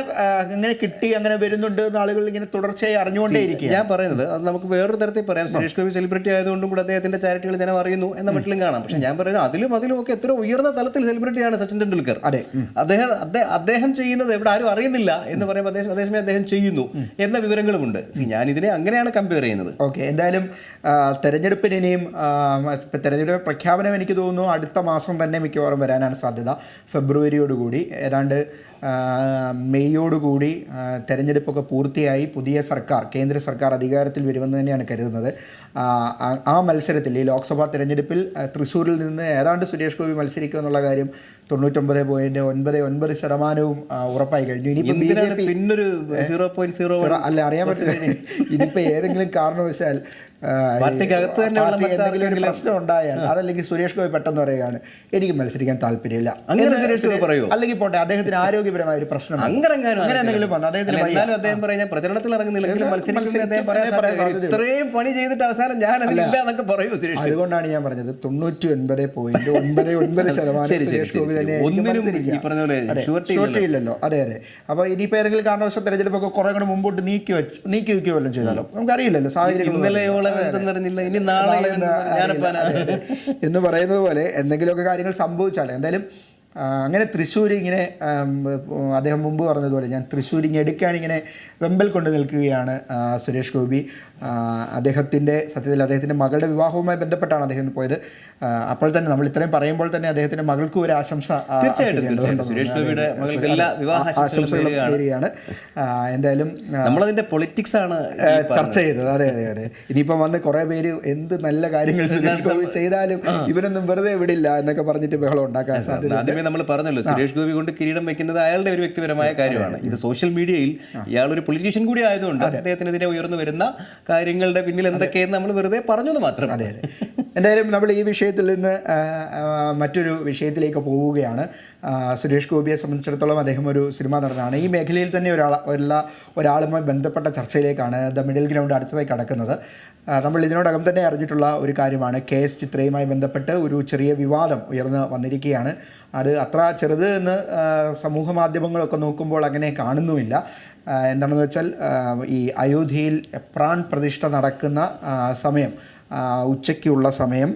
അങ്ങനെ കിട്ടി അങ്ങനെ വരുന്നുണ്ട് എന്ന് ആളുകൾ ഇങ്ങനെ തുടർച്ചയായി അറിഞ്ഞുകൊണ്ടേയിരിക്കും ഞാൻ പറയുന്നത് അത് നമുക്ക് വേറൊരു തരത്തിൽ പറയാം. സുരേഷ് ഗോപി സെലിബ്രിറ്റി ആയതുകൊണ്ടും കൂടെ അദ്ദേഹത്തിന്റെ ചാരിറ്റികൾ ഞാൻ അറിയുന്നു എന്ന മട്ടിലും കാണാം. പക്ഷെ ഞാൻ പറയുന്നത് അതിലും അതിലും ഒക്കെ എത്ര ഉയർന്ന തലത്തിൽ സെലിബ്രിറ്റിയാണ് സച്ചിൻ ടെണ്ടുൽക്കർ. അതെ. അദ്ദേഹം അദ്ദേഹം- ചെയ്യുന്നത് ഇവിടെ ആരും അറിയുന്നില്ല എന്ന് പറയുമ്പോൾ അദ്ദേഹം അതേസമയം അദ്ദേഹം ചെയ്യുന്നു എന്ന വിവരങ്ങളുമുണ്ട്. ഞാൻ ഇതിനെ അങ്ങനെയാണ് കമ്പയർ ചെയ്യുന്നത്. ഓക്കെ എന്തായാലും തെരഞ്ഞെടുപ്പിന് ഇനിയും തെരഞ്ഞെടുപ്പ് പ്രഖ്യാപനം എനിക്ക് തോന്നുന്നു അടുത്ത മാസം തന്നെ മിക്കവാറും വരാനാണ് സാധ്യത. ഫെബ്രുവരിയോടുകൂടി. ഏതാണ്ട് മെയ്യോടുകൂടി കൂടി തെരഞ്ഞെടുപ്പൊക്കെ പൂർത്തിയായി പുതിയ സർക്കാർ കേന്ദ്ര സർക്കാർ അധികാരത്തിൽ വരുമെന്ന് തന്നെയാണ് കരുതുന്നത്. ആ, മത്സരത്തിൽ ഈ ലോക്സഭാ തെരഞ്ഞെടുപ്പിൽ തൃശ്ശൂരിൽ നിന്ന് ഏതാണ്ട് സുരേഷ് ഗോപി മത്സരിക്കുക എന്നുള്ള കാര്യം തൊണ്ണൂറ്റൊമ്പത് പോയിന്റ് ഒൻപത് ഒൻപത് ശതമാനവും ഉറപ്പായി കഴിഞ്ഞു. ഇനിയിപ്പോൾ പിന്നൊരു സീറോ പോയിന്റ് സിറ- അല്ല അറിയാൻ പറ്റില്ല. ഇനിയിപ്പോൾ ഏതെങ്കിലും കാരണവശാൽ എന്തെങ്കിലും ഒരു പ്രശ്നം ഉണ്ടായാൽ അതല്ലെങ്കിൽ സുരേഷ് ഗോപി പെട്ടെന്ന് പറയുകയാണ് എനിക്ക് മത്സരിക്കാൻ താല്പര്യമില്ല. അങ്ങനെ സുരേഷ് ഗോപി പറയോ? അല്ലെങ്കിൽ പോട്ടെ അദ്ദേഹത്തിന് ആരോഗ്യപരമായ ഒരു പ്രശ്നം അങ്ങനെ അങ്ങനെ എന്തെങ്കിലും വന്നു. അദ്ദേഹത്തിന് അല്ല, വയ്യ. എന്നാലും അദ്ദേഹം പറയാം ഞാൻ പ്രചരണത്തിൽ ഇറങ്ങുന്നില്ലെങ്കിലും മത്സരിക്കുന്ന അദ്ദേഹം പറയാൻ മത്സരിക്കും, ഇത്രയും പണി ചെയ്തിട്ട് അവസാനം ഞാൻ അതിലില്ല എന്നൊക്കെ പറയൂ സുരേഷ് അതുകൊണ്ടാണ് ഞാൻ പറഞ്ഞത് തൊണ്ണൂറ്റി ഒൻപത് പോയിന്റ് ഒൻപത് ഒൻപത് ശതമാനം സുരേഷ് ഗോപി തന്നെ ഇല്ലല്ലോ. അതെ അതെ. അപ്പോൾ ഇനിയിപ്പോൾ ഏതെങ്കിലും കാരണവശാൽ തെരഞ്ഞെടുപ്പൊക്കെ കുറെ കൂടെ മുമ്പോട്ട് നീക്കി വെച്ചു നീക്കി വെക്കുകയല്ലോ ചെയ്താലും? നമുക്ക് അറിയില്ലല്ലോ സാഹചര്യം ഇന്നലെയോളം എന്തെന്നറിഞ്ഞില്ല ഇനി നാളെ. എന്ന് പറയുന്നത് പോലെ എന്തെങ്കിലുമൊക്കെ കാര്യങ്ങൾ സംഭവിച്ചാൽ എന്തായാലും അങ്ങനെ തൃശ്ശൂർ ഇങ്ങനെ അദ്ദേഹം മുമ്പ് പറഞ്ഞതുപോലെ ഞാൻ തൃശ്ശൂർ ഇങ്ങനെ എടുക്കാൻ ഇങ്ങനെ വെമ്പൽ കൊണ്ട് നിൽക്കുകയാണ് സുരേഷ് ഗോപി. അദ്ദേഹത്തിന്റെ സത്യത്തിൽ അദ്ദേഹത്തിന്റെ മകളുടെ വിവാഹവുമായി ബന്ധപ്പെട്ടാണ് അദ്ദേഹം പോയത്. അപ്പോൾ തന്നെ നമ്മൾ ഇത്രയും പറയുമ്പോൾ തന്നെ അദ്ദേഹത്തിന്റെ മകൾക്ക് ഒരു ആശംസ തീർച്ചയായിട്ടും, സുരേഷ് ഗോപിയുടെ അതെ, മകൾക്ക് എല്ലാ വിവാഹ ആശംസകളും നേരുകയാണ്. എന്തായാലും പൊളിറ്റിക്സ് ആണ് ചർച്ച ചെയ്തത്. അതെ അതെ അതെ. ഇനിയിപ്പം വന്ന് കുറെ പേര് എന്ത് നല്ല കാര്യങ്ങൾ സുരേഷ് ഗോപി ചെയ്താലും ഇവനൊന്നും വെറുതെ വിടില്ല എന്നൊക്കെ പറഞ്ഞിട്ട് ബഹളം ഉണ്ടാക്കാൻ സാധ്യത ആദ്യമേ നമ്മൾ പറഞ്ഞല്ലോ സുരേഷ് ഗോപി കൊണ്ട് കിരീടം വെക്കുന്നത് അയാളുടെ ഒരു വ്യക്തിപരമായ കാര്യമാണ്. ഇത് സോഷ്യൽ മീഡിയയിൽ ഇയാൾ ഒരു പൊളിറ്റീഷ്യൻ കൂടി ആയതുകൊണ്ട് അദ്ദേഹത്തിനെതിരെ ഉയർന്നു വരുന്ന കാര്യങ്ങളുടെ പിന്നിൽ എന്തൊക്കെയെന്ന് നമ്മൾ വെറുതെ പറഞ്ഞു എന്ന് മാത്രം. അതെ അതെ. എന്തായാലും നമ്മൾ ഈ വിഷയത്തിൽ നിന്ന് മറ്റൊരു വിഷയത്തിലേക്ക് പോവുകയാണ്. സുരേഷ് ഗോപിയെ സംബന്ധിച്ചിടത്തോളം അദ്ദേഹം ഒരു സിനിമ നടനാണ്. ഈ മേഖലയിൽ തന്നെ ഒരാൾ ഒരാ ഒരാളുമായി ബന്ധപ്പെട്ട ചർച്ചയിലേക്കാണ് ദ മിഡിൽ ഗ്രൗണ്ട് അടുത്തതായി കടക്കുന്നത്. നമ്മൾ ഇതിനോടകം തന്നെ അറിഞ്ഞിട്ടുള്ള ഒരു കാര്യമാണ്. കെ എസ് ചിത്രയുമായി ബന്ധപ്പെട്ട് ഒരു ചെറിയ വിവാദം ഉയർന്ന് വന്നിരിക്കുകയാണ്. അത് അത്ര ചെറുത് എന്ന് സമൂഹ മാധ്യമങ്ങളൊക്കെ നോക്കുമ്പോൾ അങ്ങനെ കാണുന്നുമില്ല. എന്താണെന്ന് വെച്ചാൽ ഈ അയോധ്യയിൽ പ്രാൺ പ്രതിഷ്ഠ നടക്കുന്ന സമയം ഉച്ചയ്ക്കുള്ള സമയം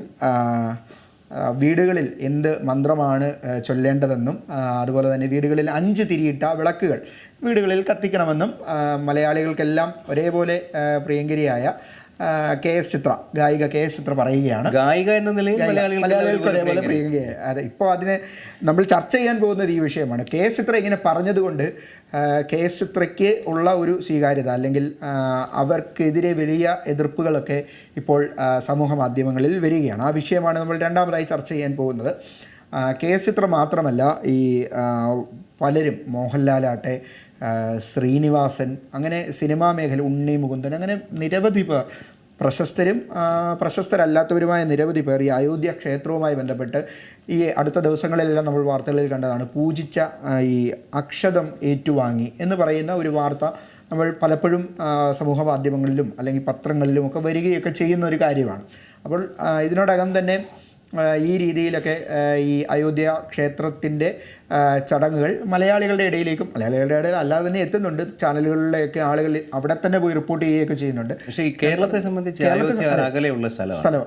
വീടുകളിൽ എന്ത് മന്ത്രമാണ് ചൊല്ലേണ്ടതെന്നും അതുപോലെ തന്നെ വീടുകളിൽ അഞ്ച് തിരിയിട്ട വിളക്കുകൾ വീടുകളിൽ കത്തിക്കണമെന്നും മലയാളികൾക്കെല്ലാം ഒരേപോലെ പ്രിയങ്കരിയായ കെ എസ് ചിത്ര ഗായിക കെ എസ് ചിത്ര പറയുകയാണ്. ഗായിക എന്ന നിലയിൽ മലയാളികൾക്ക് ഒരുപോലെ പ്രിയങ്കയെ അതെ ഇപ്പോൾ അതിനെ നമ്മൾ ചർച്ച ചെയ്യാൻ പോകുന്നത് ഈ വിഷയമാണ്. കെ എസ് ചിത്ര ഇങ്ങനെ പറഞ്ഞതുകൊണ്ട് കെ എസ് ചിത്രയ്ക്ക് ഉള്ള ഒരു സ്വീകാര്യത അല്ലെങ്കിൽ അവർക്കെതിരെ വലിയ എതിർപ്പുകളൊക്കെ ഇപ്പോൾ സമൂഹ മാധ്യമങ്ങളിൽ വരികയാണ്. ആ വിഷയമാണ് നമ്മൾ രണ്ടാമതായി ചർച്ച ചെയ്യാൻ പോകുന്നത്. കെ എസ് ചിത്ര മാത്രമല്ല ഈ പലരും മോഹൻലാലാട്ടെ ശ്രീനിവാസൻ അങ്ങനെ സിനിമാ മേഖല ഉണ്ണി മുകുന്ദൻ അങ്ങനെ നിരവധി പേർ പ്രശസ്തരും പ്രശസ്തരല്ലാത്തവരുമായ നിരവധി പേർ ഈ അയോധ്യ ക്ഷേത്രവുമായി ബന്ധപ്പെട്ട് ഈ അടുത്ത ദിവസങ്ങളിലെല്ലാം നമ്മൾ വാർത്തകളിൽ കണ്ടതാണ്. പൂജിച്ച ഈ അക്ഷതം ഏറ്റുവാങ്ങി എന്ന് പറയുന്ന ഒരു വാർത്ത നമ്മൾ പലപ്പോഴും സമൂഹ മാധ്യമങ്ങളിലും അല്ലെങ്കിൽ പത്രങ്ങളിലും ഒക്കെ വരികയൊക്കെ ചെയ്യുന്ന ഒരു കാര്യമാണ്. അപ്പോൾ ഇതിനോടകം തന്നെ ഈ രീതിയിലൊക്കെ ഈ അയോധ്യ ക്ഷേത്രത്തിന്റെ ചടങ്ങുകൾ മലയാളികളുടെ ഇടയിലേക്കും മലയാളികളുടെ ഇടയിൽ അല്ലാതെ തന്നെ എത്തുന്നുണ്ട്. ചാനലുകളിലൊക്കെ ആളുകൾ അവിടെ തന്നെ പോയി റിപ്പോർട്ട് ചെയ്യുകയൊക്കെ ചെയ്യുന്നുണ്ട്. പക്ഷേ ഈ കേരളത്തെ സംബന്ധിച്ച് അകലെയുള്ള സ്ഥലമാണ്. സ്ഥലം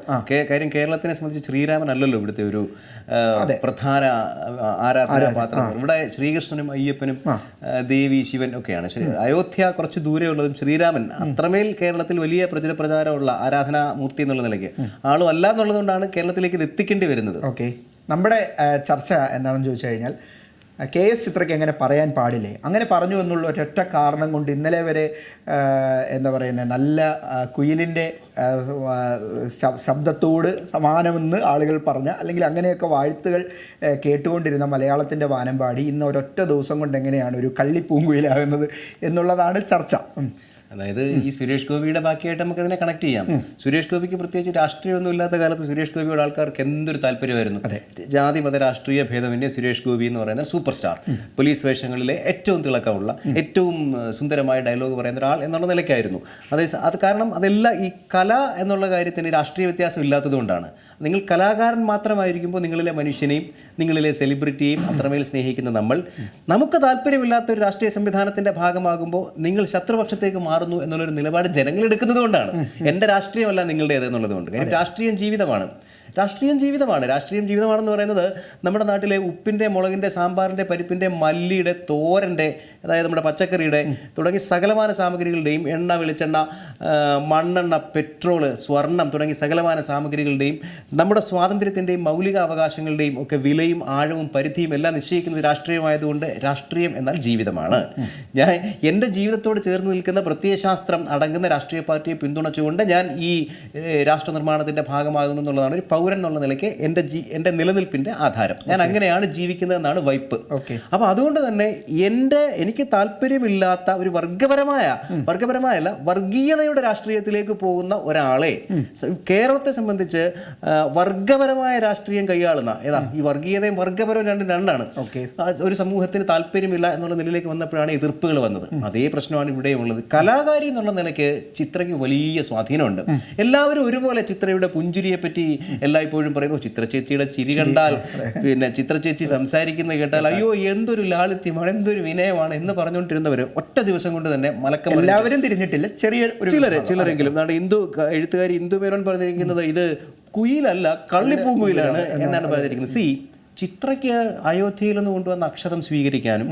കാര്യം കേരളത്തിനെ സംബന്ധിച്ച് ശ്രീരാമൻ അല്ലല്ലോ ഇവിടുത്തെ ഒരു പ്രധാന ആരാധനാപാത്രം ഇവിടെ ശ്രീകൃഷ്ണനും അയ്യപ്പനും ദേവി ശിവൻ ഒക്കെയാണ്. ശ്രീ- അയോധ്യ കുറച്ച് ദൂരെയുള്ളതും ശ്രീരാമൻ അത്രമേൽ കേരളത്തിൽ വലിയ പ്രചര പ്രചാരമുള്ള ആരാധനാ മൂർത്തി എന്നുള്ള നിലയ്ക്ക് ആളും അല്ല എന്നുള്ളതുകൊണ്ടാണ് കേരളത്തിലേക്ക് ഇത് എത്തിക്കേണ്ടി വരുന്നത്. ഓക്കെ. നമ്മുടെ ചർച്ച എന്താണെന്ന് ചോദിച്ചു കഴിഞ്ഞാൽ കെ എസ് ചിത്രയ്ക്ക് എങ്ങനെ പറയാൻ പാടില്ലേ അങ്ങനെ പറഞ്ഞു എന്നുള്ള ഒരൊറ്റ കാരണം കൊണ്ട് ഇന്നലെ വരെ എന്താ പറയുന്നത് നല്ല കുയിലിന്റെ ശബ്ദത്തോട് സമാനമെന്ന് ആളുകൾ പറഞ്ഞ അല്ലെങ്കിൽ അങ്ങനെയൊക്കെ വാഴ്ത്തുകൾ കേട്ടുകൊണ്ടിരുന്ന മലയാളത്തിന്റെ വാനമ്പാടി ഇന്ന് ഒരൊറ്റ ദിവസം കൊണ്ട് എങ്ങനെയാണ് ഒരു കള്ളിപ്പൂങ്കുയിലാകുന്നത് എന്നുള്ളതാണ് ചർച്ച. അതായത് ഈ സുരേഷ് ഗോപിയുടെ ബാക്കിയായിട്ട് നമുക്ക് അതിനെ കണക്ട് ചെയ്യാം സുരേഷ് ഗോപിക്ക് പ്രത്യേകിച്ച് രാഷ്ട്രീയമൊന്നും ഇല്ലാത്ത കാലത്ത് സുരേഷ് ഗോപിയുടെ ആൾക്കാർക്ക് എന്തൊരു താല്പര്യമായിരുന്നു? ജാതി മത രാഷ്ട്രീയ ഭേദമന്യേ സുരേഷ് ഗോപി എന്ന് പറയുന്ന സൂപ്പർ സ്റ്റാർ. പോലീസ് വേഷങ്ങളിലെ ഏറ്റവും തിളക്കമുള്ള ഏറ്റവും സുന്ദരമായ ഡയലോഗ് പറയുന്ന ഒരാൾ എന്നുള്ള നിലയ്ക്കായിരുന്നു. അതേ അത് കാരണം അതെല്ലാം ഈ കല എന്നുള്ള കാര്യത്തിന് രാഷ്ട്രീയ വ്യത്യാസം ഇല്ലാത്തതുകൊണ്ടാണ്. നിങ്ങൾ കലാകാരൻ മാത്രമായിരിക്കുമ്പോൾ നിങ്ങളിലെ മനുഷ്യനെയും നിങ്ങളിലെ സെലിബ്രിറ്റിയെയും അത്രമേൽ സ്നേഹിക്കുന്ന നമ്മൾ. നമുക്ക് താല്പര്യമില്ലാത്ത ഒരു രാഷ്ട്രീയ സംവിധാനത്തിന്റെ ഭാഗമാകുമ്പോൾ നിങ്ങൾ ശത്രുപക്ഷത്തേക്ക് മാറുന്നു എന്നുള്ളൊരു നിലപാട് ജനങ്ങൾ എടുക്കുന്നത് കൊണ്ടാണ്. എന്റെ രാഷ്ട്രീയമല്ല നിങ്ങളുടേത് എന്നുള്ളത് കൊണ്ട്. രാഷ്ട്രീയം ജീവിതമാണ്. രാഷ്ട്രീയം ജീവിതമാണ്. രാഷ്ട്രീയം ജീവിതമാണെന്ന് പറയുന്നത് നമ്മുടെ നാട്ടിലെ ഉപ്പിന്റെ മുളകിന്റെ സാമ്പാറിന്റെ പരിപ്പിന്റെ മല്ലിയുടെ തോരന്റെ അതായത് നമ്മുടെ പച്ചക്കറിയുടെ തുടങ്ങി സകലമാന സാമഗ്രികളുടെയും എണ്ണ വെളിച്ചെണ്ണ മണ്ണെണ്ണ പെട്രോൾ സ്വർണം തുടങ്ങി സകലമാന സാമഗ്രികളുടെയും നമ്മുടെ സ്വാതന്ത്ര്യത്തിന്റെയും മൗലിക അവകാശങ്ങളുടെയും ഒക്കെ വിലയും ആഴവും പരിധിയും എല്ലാം നിശ്ചയിക്കുന്നത് രാഷ്ട്രീയമായതുകൊണ്ട് രാഷ്ട്രീയം എന്നാൽ ജീവിതമാണ്. ഞാൻ എന്റെ ജീവിതത്തോട് ചേർന്ന് നിൽക്കുന്ന പ്രത്യയശാസ്ത്രം അടങ്ങുന്ന രാഷ്ട്രീയ പാർട്ടിയെ പിന്തുണച്ചുകൊണ്ട് ഞാൻ ഈ ഏഹ്, രാഷ്ട്ര നിർമ്മാണത്തിന്റെ ഭാഗമാകുന്നു എന്നുള്ളതാണ് ഒരു പൗരൻ എന്നുള്ള നിലയ്ക്ക് എന്റെ ജീ എന്റെ നിലനിൽപ്പിന്റെ ആധാരം. ഞാൻ അങ്ങനെയാണ് ജീവിക്കുന്നതെന്നാണ് വൈപ്പ്. ഓക്കെ. അപ്പോൾ അതുകൊണ്ട് തന്നെ എന്റെ എനിക്ക് താല്പര്യമില്ലാത്ത ഒരു വർഗപരമായ വർഗപരമായല്ല വർഗീയതയുടെ രാഷ്ട്രീയത്തിലേക്ക് പോകുന്ന ഒരാളെ കേരളത്തെ സംബന്ധിച്ച് വർഗപരമായ രാഷ്ട്രീയം കൈയാളുന്ന ഏതാ ഈ വർഗീയതയും വർഗപരവും രണ്ടും രണ്ടാണ്. ഓക്കെ. ഒരു സമൂഹത്തിന് താല്പര്യമില്ല എന്നുള്ള നിലയിലേക്ക് വന്നപ്പോഴാണ് എതിർപ്പുകൾ വന്നത്. അതേ പ്രശ്നമാണ് ഇവിടെയും ഉള്ളത്. കലാകാരി എന്നുള്ള നിലയ്ക്ക് ചിത്രയ്ക്ക് വലിയ സ്വാധീനമുണ്ട്. എല്ലാവരും ഒരുപോലെ ചിത്രയുടെ പുഞ്ചിരിയെ പറ്റി എല്ലായ്പ്പോഴും പറയുന്നു ചിത്രചേച്ചിയുടെ ചിത്ര ചേച്ചിയുടെ ചിരി കണ്ടാൽ പിന്നെ ചിത്രചേച്ചി സംസാരിക്കുന്നത് കേട്ടാൽ അയ്യോ എന്തൊരു ലാളിത്യമാണ് എന്തൊരു വിനയമാണ് എന്ന് പറഞ്ഞുകൊണ്ടിരുന്നവർ ഒറ്റ ദിവസം കൊണ്ട് തന്നെ മലക്കം. എല്ലാവരും തിരിഞ്ഞിട്ടില്ല ചെറിയ ചിലർ ചിലര് ചിലരെങ്കിലും. നമ്മുടെ ഹിന്ദു എഴുത്തുകാരി ഇന്ദു മേനോൻ പറഞ്ഞിരിക്കുന്നത് ഇത് കുയിലല്ല കള്ളിപ്പൂങ്കുയിലാണ് എന്നാണ് പറഞ്ഞിരിക്കുന്നത്. സി ചിത്രയ്ക്ക് അയോധ്യയിൽ നിന്ന് കൊണ്ടുവന്ന അക്ഷതം സ്വീകരിക്കാനും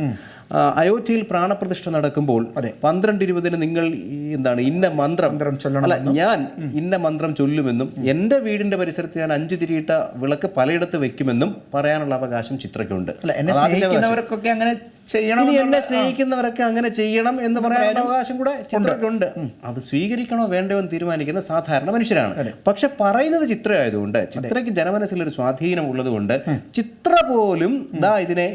അയോധ്യയിൽ പ്രാണപ്രതിഷ്ഠ നടക്കുമ്പോൾ പന്ത്രണ്ട് ഇരുപതിന് നിങ്ങൾ എന്താണ് ഇന്ന മന്ത്രം മന്ത്രം ചൊല്ലണം അല്ല ഞാൻ ഇന്ന മന്ത്രം ചൊല്ലുമെന്നും എന്റെ വീടിന്റെ പരിസരത്ത് ഞാൻ അഞ്ചു തിരിയിട്ട വിളക്ക് പലയിടത്ത് വെക്കുമെന്നും പറയാനുള്ള അവകാശം ചിത്രക്കുണ്ട് സ്നേഹിക്കുന്നവർക്കൊക്കെ അങ്ങനെ ചെയ്യണം എന്നെ സ്നേഹിക്കുന്നവരൊക്കെ അങ്ങനെ ചെയ്യണം എന്ന് പറയാനുള്ള അവകാശം കൂടെ ചിത്രക്കുണ്ട് അത് സ്വീകരിക്കണോ വേണ്ടോ എന്ന് തീരുമാനിക്കുന്ന സാധാരണ മനുഷ്യരാണ്. പക്ഷെ പറയുന്നത് ചിത്രമായതുകൊണ്ട് ചിത്രയ്ക്ക് ജനമനസ്സിൽ ഒരു സ്വാധീനം ഉള്ളതുകൊണ്ട് ചിത്ര പോലും ദാ ഇതിനെ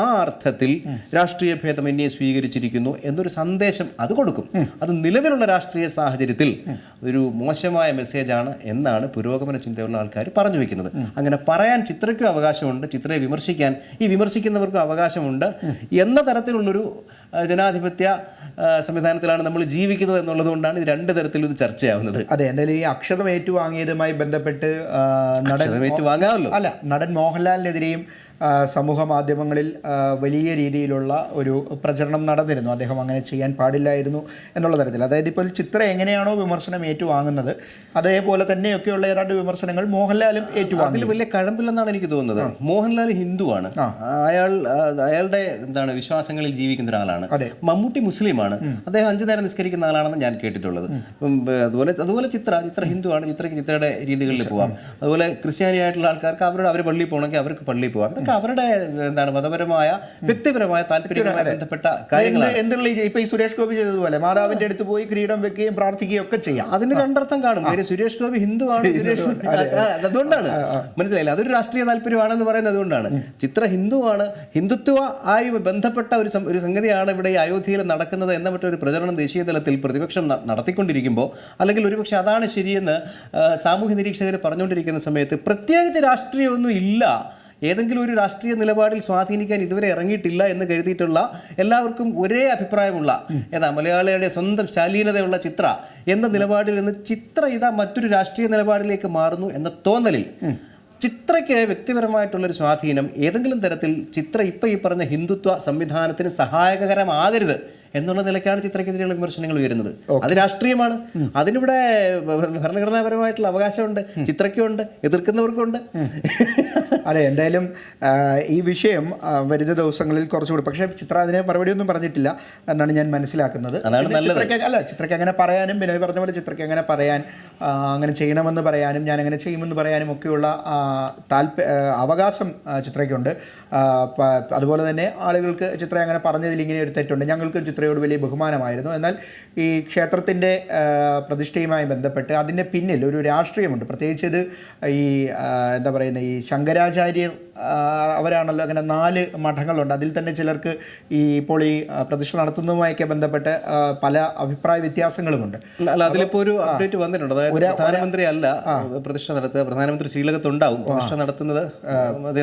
ആ അർത്ഥത്തിൽ രാഷ്ട്രീയ ഭേദമന്യെ സ്വീകരിച്ചിരിക്കുന്നു എന്നൊരു സന്ദേശം അത് കൊടുക്കും. അത് നിലവിലുള്ള രാഷ്ട്രീയ സാഹചര്യത്തിൽ ഒരു മോശമായ മെസ്സേജാണ് എന്നാണ് പുരോഗമന ചിന്തയുള്ള ആൾക്കാർ പറഞ്ഞു വെക്കുന്നത്. അങ്ങനെ പറയാൻ ചിത്രയ്ക്കും അവകാശമുണ്ട് ചിത്രയെ വിമർശിക്കാൻ ഈ വിമർശിക്കുന്നവർക്കും അവകാശമുണ്ട് എന്ന തരത്തിലുള്ളൊരു ജനാധിപത്യ സംവിധാനത്തിലാണ് നമ്മൾ ജീവിക്കുന്നത് എന്നുള്ളത് കൊണ്ടാണ് ഇത് രണ്ട് തരത്തിലും ഇത് ചർച്ചയാവുന്നത്. അതെ എന്തായാലും ഈ അക്ഷരം ഏറ്റുവാങ്ങിയതുമായി ബന്ധപ്പെട്ട് നടൻ അതമേറ്റ് വാങ്ങാമല്ലോ അല്ല നടൻ മോഹൻലാലിനെതിരെയും സമൂഹ മാധ്യമങ്ങളിൽ വലിയ രീതിയിലുള്ള ഒരു പ്രചരണം നടന്നിരുന്നു. അദ്ദേഹം അങ്ങനെ ചെയ്യാൻ പാടില്ലായിരുന്നു എന്നുള്ള തരത്തിൽ. അതായത് ഇപ്പോൾ ചിത്രം എങ്ങനെയാണോ വിമർശനം ഏറ്റുവാങ്ങുന്നത് അതേപോലെ തന്നെയൊക്കെയുള്ള ഏതാണ്ട് വിമർശനങ്ങൾ മോഹൻലാലും ഏറ്റുവാങ്ങി. അതിൽ വലിയ കഴമ്പില്ലെന്നാണ് എനിക്ക് തോന്നുന്നത്. മോഹൻലാൽ ഹിന്ദുവാണ്. അയാൾ അയാളുടെ എന്താണ് വിശ്വാസങ്ങളിൽ ജീവിക്കുന്ന ഒരാളാണ്. അതെ. മമ്മൂട്ടി മുസ്ലിമാണ്. അദ്ദേഹം അഞ്ചു നേരം നിസ്കരിക്കുന്ന ആളാണെന്ന് ഞാൻ കേട്ടിട്ടുള്ളത്. അതുപോലെ അതുപോലെ ചിത്ര ചിത്ര ഹിന്ദുവാണ്. ചിത്രയ്ക്ക് ചിത്രയുടെ രീതികളിൽ പോവാം. അതുപോലെ ക്രിസ്ത്യാനി ആയിട്ടുള്ള ആൾക്കാർക്ക് അവരുടെ അവർ പള്ളിയിൽ പോകണമെങ്കിൽ അവർക്ക് പള്ളിയിൽ പോകാം അവരുടെ എന്താണ് മതപരമായ വ്യക്തിപരമായ താല്പര്യവുമായി ബന്ധപ്പെട്ട കാര്യങ്ങളാണ്. എന്ത് എന്തുള്ള ഇപ്പൊ ഈ സുരേഷ് ഗോപി ചെയ്തതുപോലെ മാതാവിന്റെ അടുത്ത് പോയി കിരീടം വെക്കുകയും പ്രാർത്ഥിക്കുകയും ഒക്കെ ചെയ്യാം. അതിന് രണ്ടർത്ഥം കാണും. കാര്യം സുരേഷ് ഗോപി ഹിന്ദു ആണ് സുരേഷ് അതുകൊണ്ടാണ്. മനസ്സിലായില്ല? അതൊരു രാഷ്ട്രീയ താല്പര്യമാണെന്ന് പറയുന്നത് അതുകൊണ്ടാണ്. ചിത്ര ഹിന്ദുവാണ് ഹിന്ദുത്വ ആയി ബന്ധപ്പെട്ട ഒരു ഒരു സംഗതിയാണ് ഇവിടെ ഈ അയോധ്യയിൽ നടക്കുന്നത് എന്ന മറ്റൊരു പ്രചരണം ദേശീയ തലത്തിൽ പ്രതിപക്ഷം നടത്തിക്കൊണ്ടിരിക്കുമ്പോൾ അല്ലെങ്കിൽ ഒരുപക്ഷെ അതാണ് ശരിയെന്ന് സാമൂഹ്യ നിരീക്ഷകർ പറഞ്ഞുകൊണ്ടിരിക്കുന്ന സമയത്ത് പ്രത്യേകിച്ച് രാഷ്ട്രീയമൊന്നും ഇല്ല ഏതെങ്കിലും ഒരു രാഷ്ട്രീയ നിലപാടിൽ സ്വാധീനിക്കാൻ ഇതുവരെ ഇറങ്ങിയിട്ടില്ല എന്ന് കരുതിയിട്ടുള്ള എല്ലാവർക്കും ഒരേ അഭിപ്രായമുള്ള ഏതാ മലയാളിയുടെ സ്വന്തം ശാലീനതയുള്ള ചിത്ര എന്ന നിലപാടിൽ നിന്ന് ചിത്ര ഇതാ മറ്റൊരു രാഷ്ട്രീയ നിലപാടിലേക്ക് മാറുന്നു എന്ന തോന്നലിൽ ചിത്രയ്ക്ക് വ്യക്തിപരമായിട്ടുള്ളൊരു സ്വാധീനം ഏതെങ്കിലും തരത്തിൽ ചിത്ര ഇപ്പം ഈ പറഞ്ഞ ഹിന്ദുത്വ സംവിധാനത്തിന് സഹായകരമാകരുത് എന്നുള്ള നിലയ്ക്കാണ് ചിത്രക്കെതിരെയുള്ള വിമർശനങ്ങൾ ഉയരുന്നത്. അത് രാഷ്ട്രീയമാണ്. അതിനിവിടെ ഭരണഘടനാപരമായിട്ടുള്ള അവകാശമുണ്ട് ചിത്രയ്ക്കുണ്ട് എതിർക്കുന്നവർക്കുണ്ട് അതെ എന്തായാലും ഈ വിഷയം വരുന്ന ദിവസങ്ങളിൽ കുറച്ചുകൂടി പക്ഷേ ചിത്ര അതിനെ മറുപടിയൊന്നും പറഞ്ഞിട്ടില്ല എന്നാണ് ഞാൻ മനസ്സിലാക്കുന്നത്. അല്ല ചിത്രയ്ക്ക് അങ്ങനെ പറയാനും ബിനോയ് പറഞ്ഞ പോലെ ചിത്രയ്ക്ക് അങ്ങനെ പറയാൻ അങ്ങനെ ചെയ്യണമെന്ന് പറയാനും ഞാൻ അങ്ങനെ ചെയ്യുമെന്ന് പറയാനും ഒക്കെയുള്ള താല്പര്യ താല്പ അവകാശം ചിത്രയ്ക്കുണ്ട്. അതുപോലെ തന്നെ ആളുകൾക്ക് ചിത്ര അങ്ങനെ പറഞ്ഞതിൽ ഇങ്ങനെ ഒരു തെറ്റുണ്ട്. ഞങ്ങൾക്കും ചിത്രയോട് വലിയ ബഹുമാനമായിരുന്നു. എന്നാൽ ഈ ക്ഷേത്രത്തിന്റെ പ്രതിഷ്ഠയുമായി ബന്ധപ്പെട്ട് അതിന്റെ പിന്നിൽ ഒരു രാഷ്ട്രീയമുണ്ട്. പ്രത്യേകിച്ച് ഇത് ഈ എന്താ പറയുന്നത് ഈ ശങ്കരാചാര്യർ അവരാണല്ലോ അങ്ങനെ നാല് മഠങ്ങളുണ്ട്. അതിൽ തന്നെ ചിലർക്ക് ഈ ഇപ്പോൾ ഈ പ്രതിഷ്ഠ നടത്തുന്നതുമായൊക്കെ ബന്ധപ്പെട്ട് പല അഭിപ്രായ വ്യത്യാസങ്ങളുമുണ്ട്. അല്ല അതിലിപ്പോൾ ഒരു അപ്ഡേറ്റ് വന്നിട്ടുണ്ട്. അതായത് പ്രധാനമന്ത്രി അല്ല പ്രതിഷ്ഠ നടത്തുക പ്രധാനമന്ത്രി ശ്രീലകത്ത് ഉണ്ടാവും പ്രതിഷ്ഠ നടത്തുന്നത്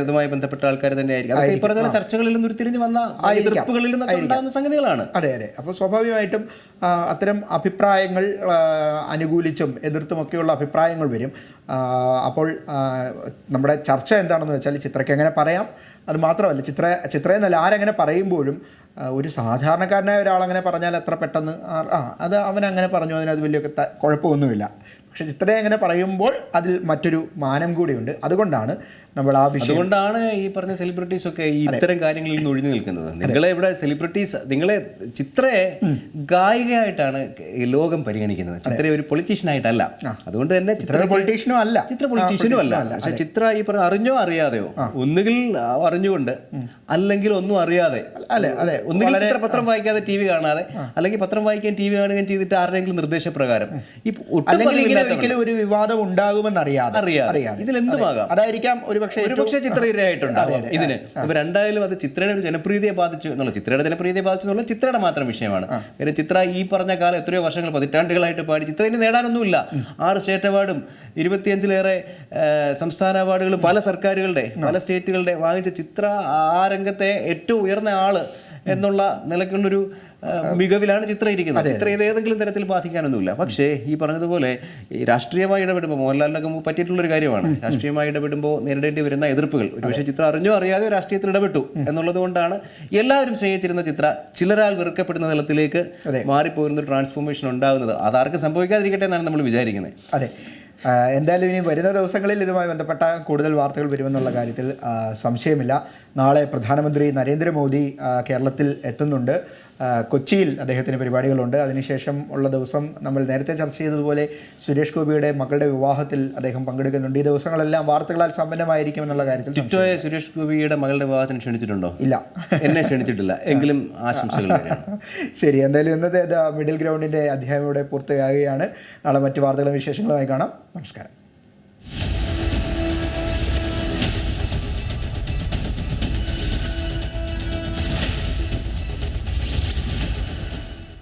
അതുമായി ബന്ധപ്പെട്ട ആൾക്കാർ തന്നെയായിരിക്കും. അതൊക്കെ ഈ പറഞ്ഞ പോലെ ചർച്ചകളിൽ നിന്ന് ഉരുത്തിരിഞ്ഞ് വന്ന എതിർപ്പുകളിൽ നിന്നൊക്കെ ഉണ്ടാകുന്ന സംഗതികളാണ്. അതെ അതെ. അപ്പോൾ സ്വാഭാവികമായിട്ടും അത്തരം അഭിപ്രായങ്ങൾ അനുകൂലിച്ചും എതിർത്തുമൊക്കെയുള്ള അഭിപ്രായങ്ങൾ വരും. അപ്പോൾ നമ്മുടെ ചർച്ച എന്താണെന്ന് വെച്ചാൽ ചിത്രയ്ക്ക് എങ്ങനെ പറയാം? അത് മാത്രമല്ല ചിത്ര ചിത്ര എന്നല്ല ആരങ്ങനെ പറയുമ്പോഴും ഒരു സാധാരണക്കാരനായ ഒരാളങ്ങനെ പറഞ്ഞാൽ എത്ര പെട്ടെന്ന് ആ അത് അവൻ അങ്ങനെ പറഞ്ഞു അതിനത് വലിയ കുഴപ്പമൊന്നുമില്ല. പക്ഷെ ചിത്രയെ അങ്ങനെ പറയുമ്പോൾ അതിൽ മറ്റൊരു മാനം കൂടിയുണ്ട്. അതുകൊണ്ടാണ് നമ്മൾ ആ വിഷയം അതുകൊണ്ടാണ് ഈ പറഞ്ഞ സെലിബ്രിറ്റീസ് ഒക്കെ ഈ ഇത്തരം കാര്യങ്ങളിൽ നിന്ന് ഒഴിഞ്ഞു നിൽക്കുന്നത്. നിങ്ങളെ ഇവിടെ സെലിബ്രിറ്റീസ് നിങ്ങളെ ചിത്രയെ ഗായികയായിട്ടാണ് ലോകം പരിഗണിക്കുന്നത്. ചിത്രയെ ഒരു പൊളിറ്റീഷ്യനായിട്ടല്ല അതുകൊണ്ട് തന്നെ ചിത്ര പൊളിറ്റീഷ്യനും അല്ല. ചിത്ര പൊളിറ്റീഷ്യനും അല്ല. പക്ഷെ ചിത്ര ഈ പറഞ്ഞ അറിഞ്ഞോ അറിയാതെയോ? ഒന്നുകിൽ അറിഞ്ഞുകൊണ്ട് അല്ലെങ്കിൽ ഒന്നും അറിയാതെ. അല്ലെ അല്ലെ. ഒന്നുകിൽ ചിത്ര പത്രം വായിക്കാതെ ടി വി കാണാതെ അല്ലെങ്കിൽ പത്രം വായിക്കാൻ ടി വി കാണുകയും ചെയ്തിട്ട് ആരുടെയെങ്കിലും നിർദ്ദേശപ്രകാരം. ഈ ഒട്ടും ഒരിക്കലും ഒരു വിവാദം ഉണ്ടാകുമെന്ന് അറിയാതെ. അറിയാതെ. ഇതിലെന്തുമാകാം? അതായിരിക്കാം ഒരു പക്ഷേ ഒരു ചിത്ര ഇരയായിട്ടുണ്ട് ഇതിന്. അപ്പൊ രണ്ടായാലും അത് ചിത്രയുടെ ഒരു ജനപ്രീതിയെ ബാധിച്ചു എന്നുള്ള ചിത്രയുടെ ജനപ്രീതിയെ ബാധിച്ചു എന്നുള്ള ചിത്രയുടെ മാത്രം വിഷയമാണ്. കാര്യം ചിത്ര ഈ പറഞ്ഞ കാലം എത്രയോ വർഷങ്ങൾ പതിറ്റാണ്ടുകളായിട്ട് പാടി ചിത്ര ഇനി നേടാനൊന്നുമില്ല. ആറ് സ്റ്റേറ്റ് അവാർഡും ഇരുപത്തിയഞ്ചിലേറെ സംസ്ഥാന അവാർഡുകളും പല സർക്കാരുകളുടെ പല സ്റ്റേറ്റുകളുടെ വാങ്ങിച്ച ചിത്ര ആ രംഗത്തെ ഏറ്റവും ഉയർന്ന ആൾ എന്നുള്ള നിലക്കുള്ളൊരു മികവിലാണ് ചിത്രം ഇരിക്കുന്നത്. ചിത്ര ഇത് ഏതെങ്കിലും തരത്തിൽ ബാധിക്കാനൊന്നുമില്ല. പക്ഷേ ഈ പറഞ്ഞതുപോലെ ഈ രാഷ്ട്രീയമായി ഇടപെടുമ്പോൾ മോഹൻലാലിനൊക്കെ മുമ്പ് പറ്റിയിട്ടുള്ള ഒരു കാര്യമാണ് രാഷ്ട്രീയമായി ഇടപെടുമ്പോൾ നേരിടേണ്ടി വരുന്ന എതിർപ്പുകൾ. ഒരുപക്ഷെ ചിത്രം അറിഞ്ഞോ അറിയാതെയോ രാഷ്ട്രീയത്തിൽ ഇടപെട്ടു എന്നുള്ളത് കൊണ്ടാണ് എല്ലാവരും സ്നേഹിച്ചിരുന്ന ചിത്ര ചിലരാൽ വെറുക്കപ്പെടുന്ന തലത്തിലേക്ക് മാറിപ്പോയിരുന്ന ഒരു ട്രാൻസ്ഫോർമേഷൻ ഉണ്ടാകുന്നത് അതാർക്കും സംഭവിക്കാതിരിക്കട്ടെ എന്നാണ് നമ്മൾ വിചാരിക്കുന്നത്. അതെ. എന്തായാലും ഇനി വരുന്ന ദിവസങ്ങളിൽ ഇതുമായി ബന്ധപ്പെട്ട കൂടുതൽ വാർത്തകൾ വരുമെന്നുള്ള കാര്യത്തിൽ സംശയമില്ല. നാളെ പ്രധാനമന്ത്രി നരേന്ദ്രമോദി കേരളത്തിൽ എത്തുന്നുണ്ട്. കൊച്ചിയിൽ അദ്ദേഹത്തിന് പരിപാടികളുണ്ട്. അതിനുശേഷം ഉള്ള ദിവസം നമ്മൾ നേരത്തെ ചർച്ച ചെയ്തതുപോലെ സുരേഷ് ഗോപിയുടെ മകളുടെ വിവാഹത്തിൽ അദ്ദേഹം പങ്കെടുക്കുന്നുണ്ട്. ഈ ദിവസങ്ങളെല്ലാം വാർത്തകളാൽ സമ്പന്നമായിരിക്കും എന്നുള്ള കാര്യത്തിൽ സുരേഷ് ഗോപിയുടെ മകളുടെ വിവാഹത്തിന് ക്ഷണിച്ചിട്ടുണ്ടോ? ഇല്ല. എന്നെ ക്ഷണിച്ചിട്ടില്ല. എങ്കിലും ആശംസകൾ [laughs] ശരി എന്തായാലും ഇന്നത്തെ മിഡിൽ ഗ്രൗണ്ടിന്റെ അധ്യായം ഇവിടെ പൂർത്തിയാകുകയാണ് നാളെ മറ്റു വാർത്തകളും വിശേഷങ്ങളുമായി കാണാം. നമസ്കാരം.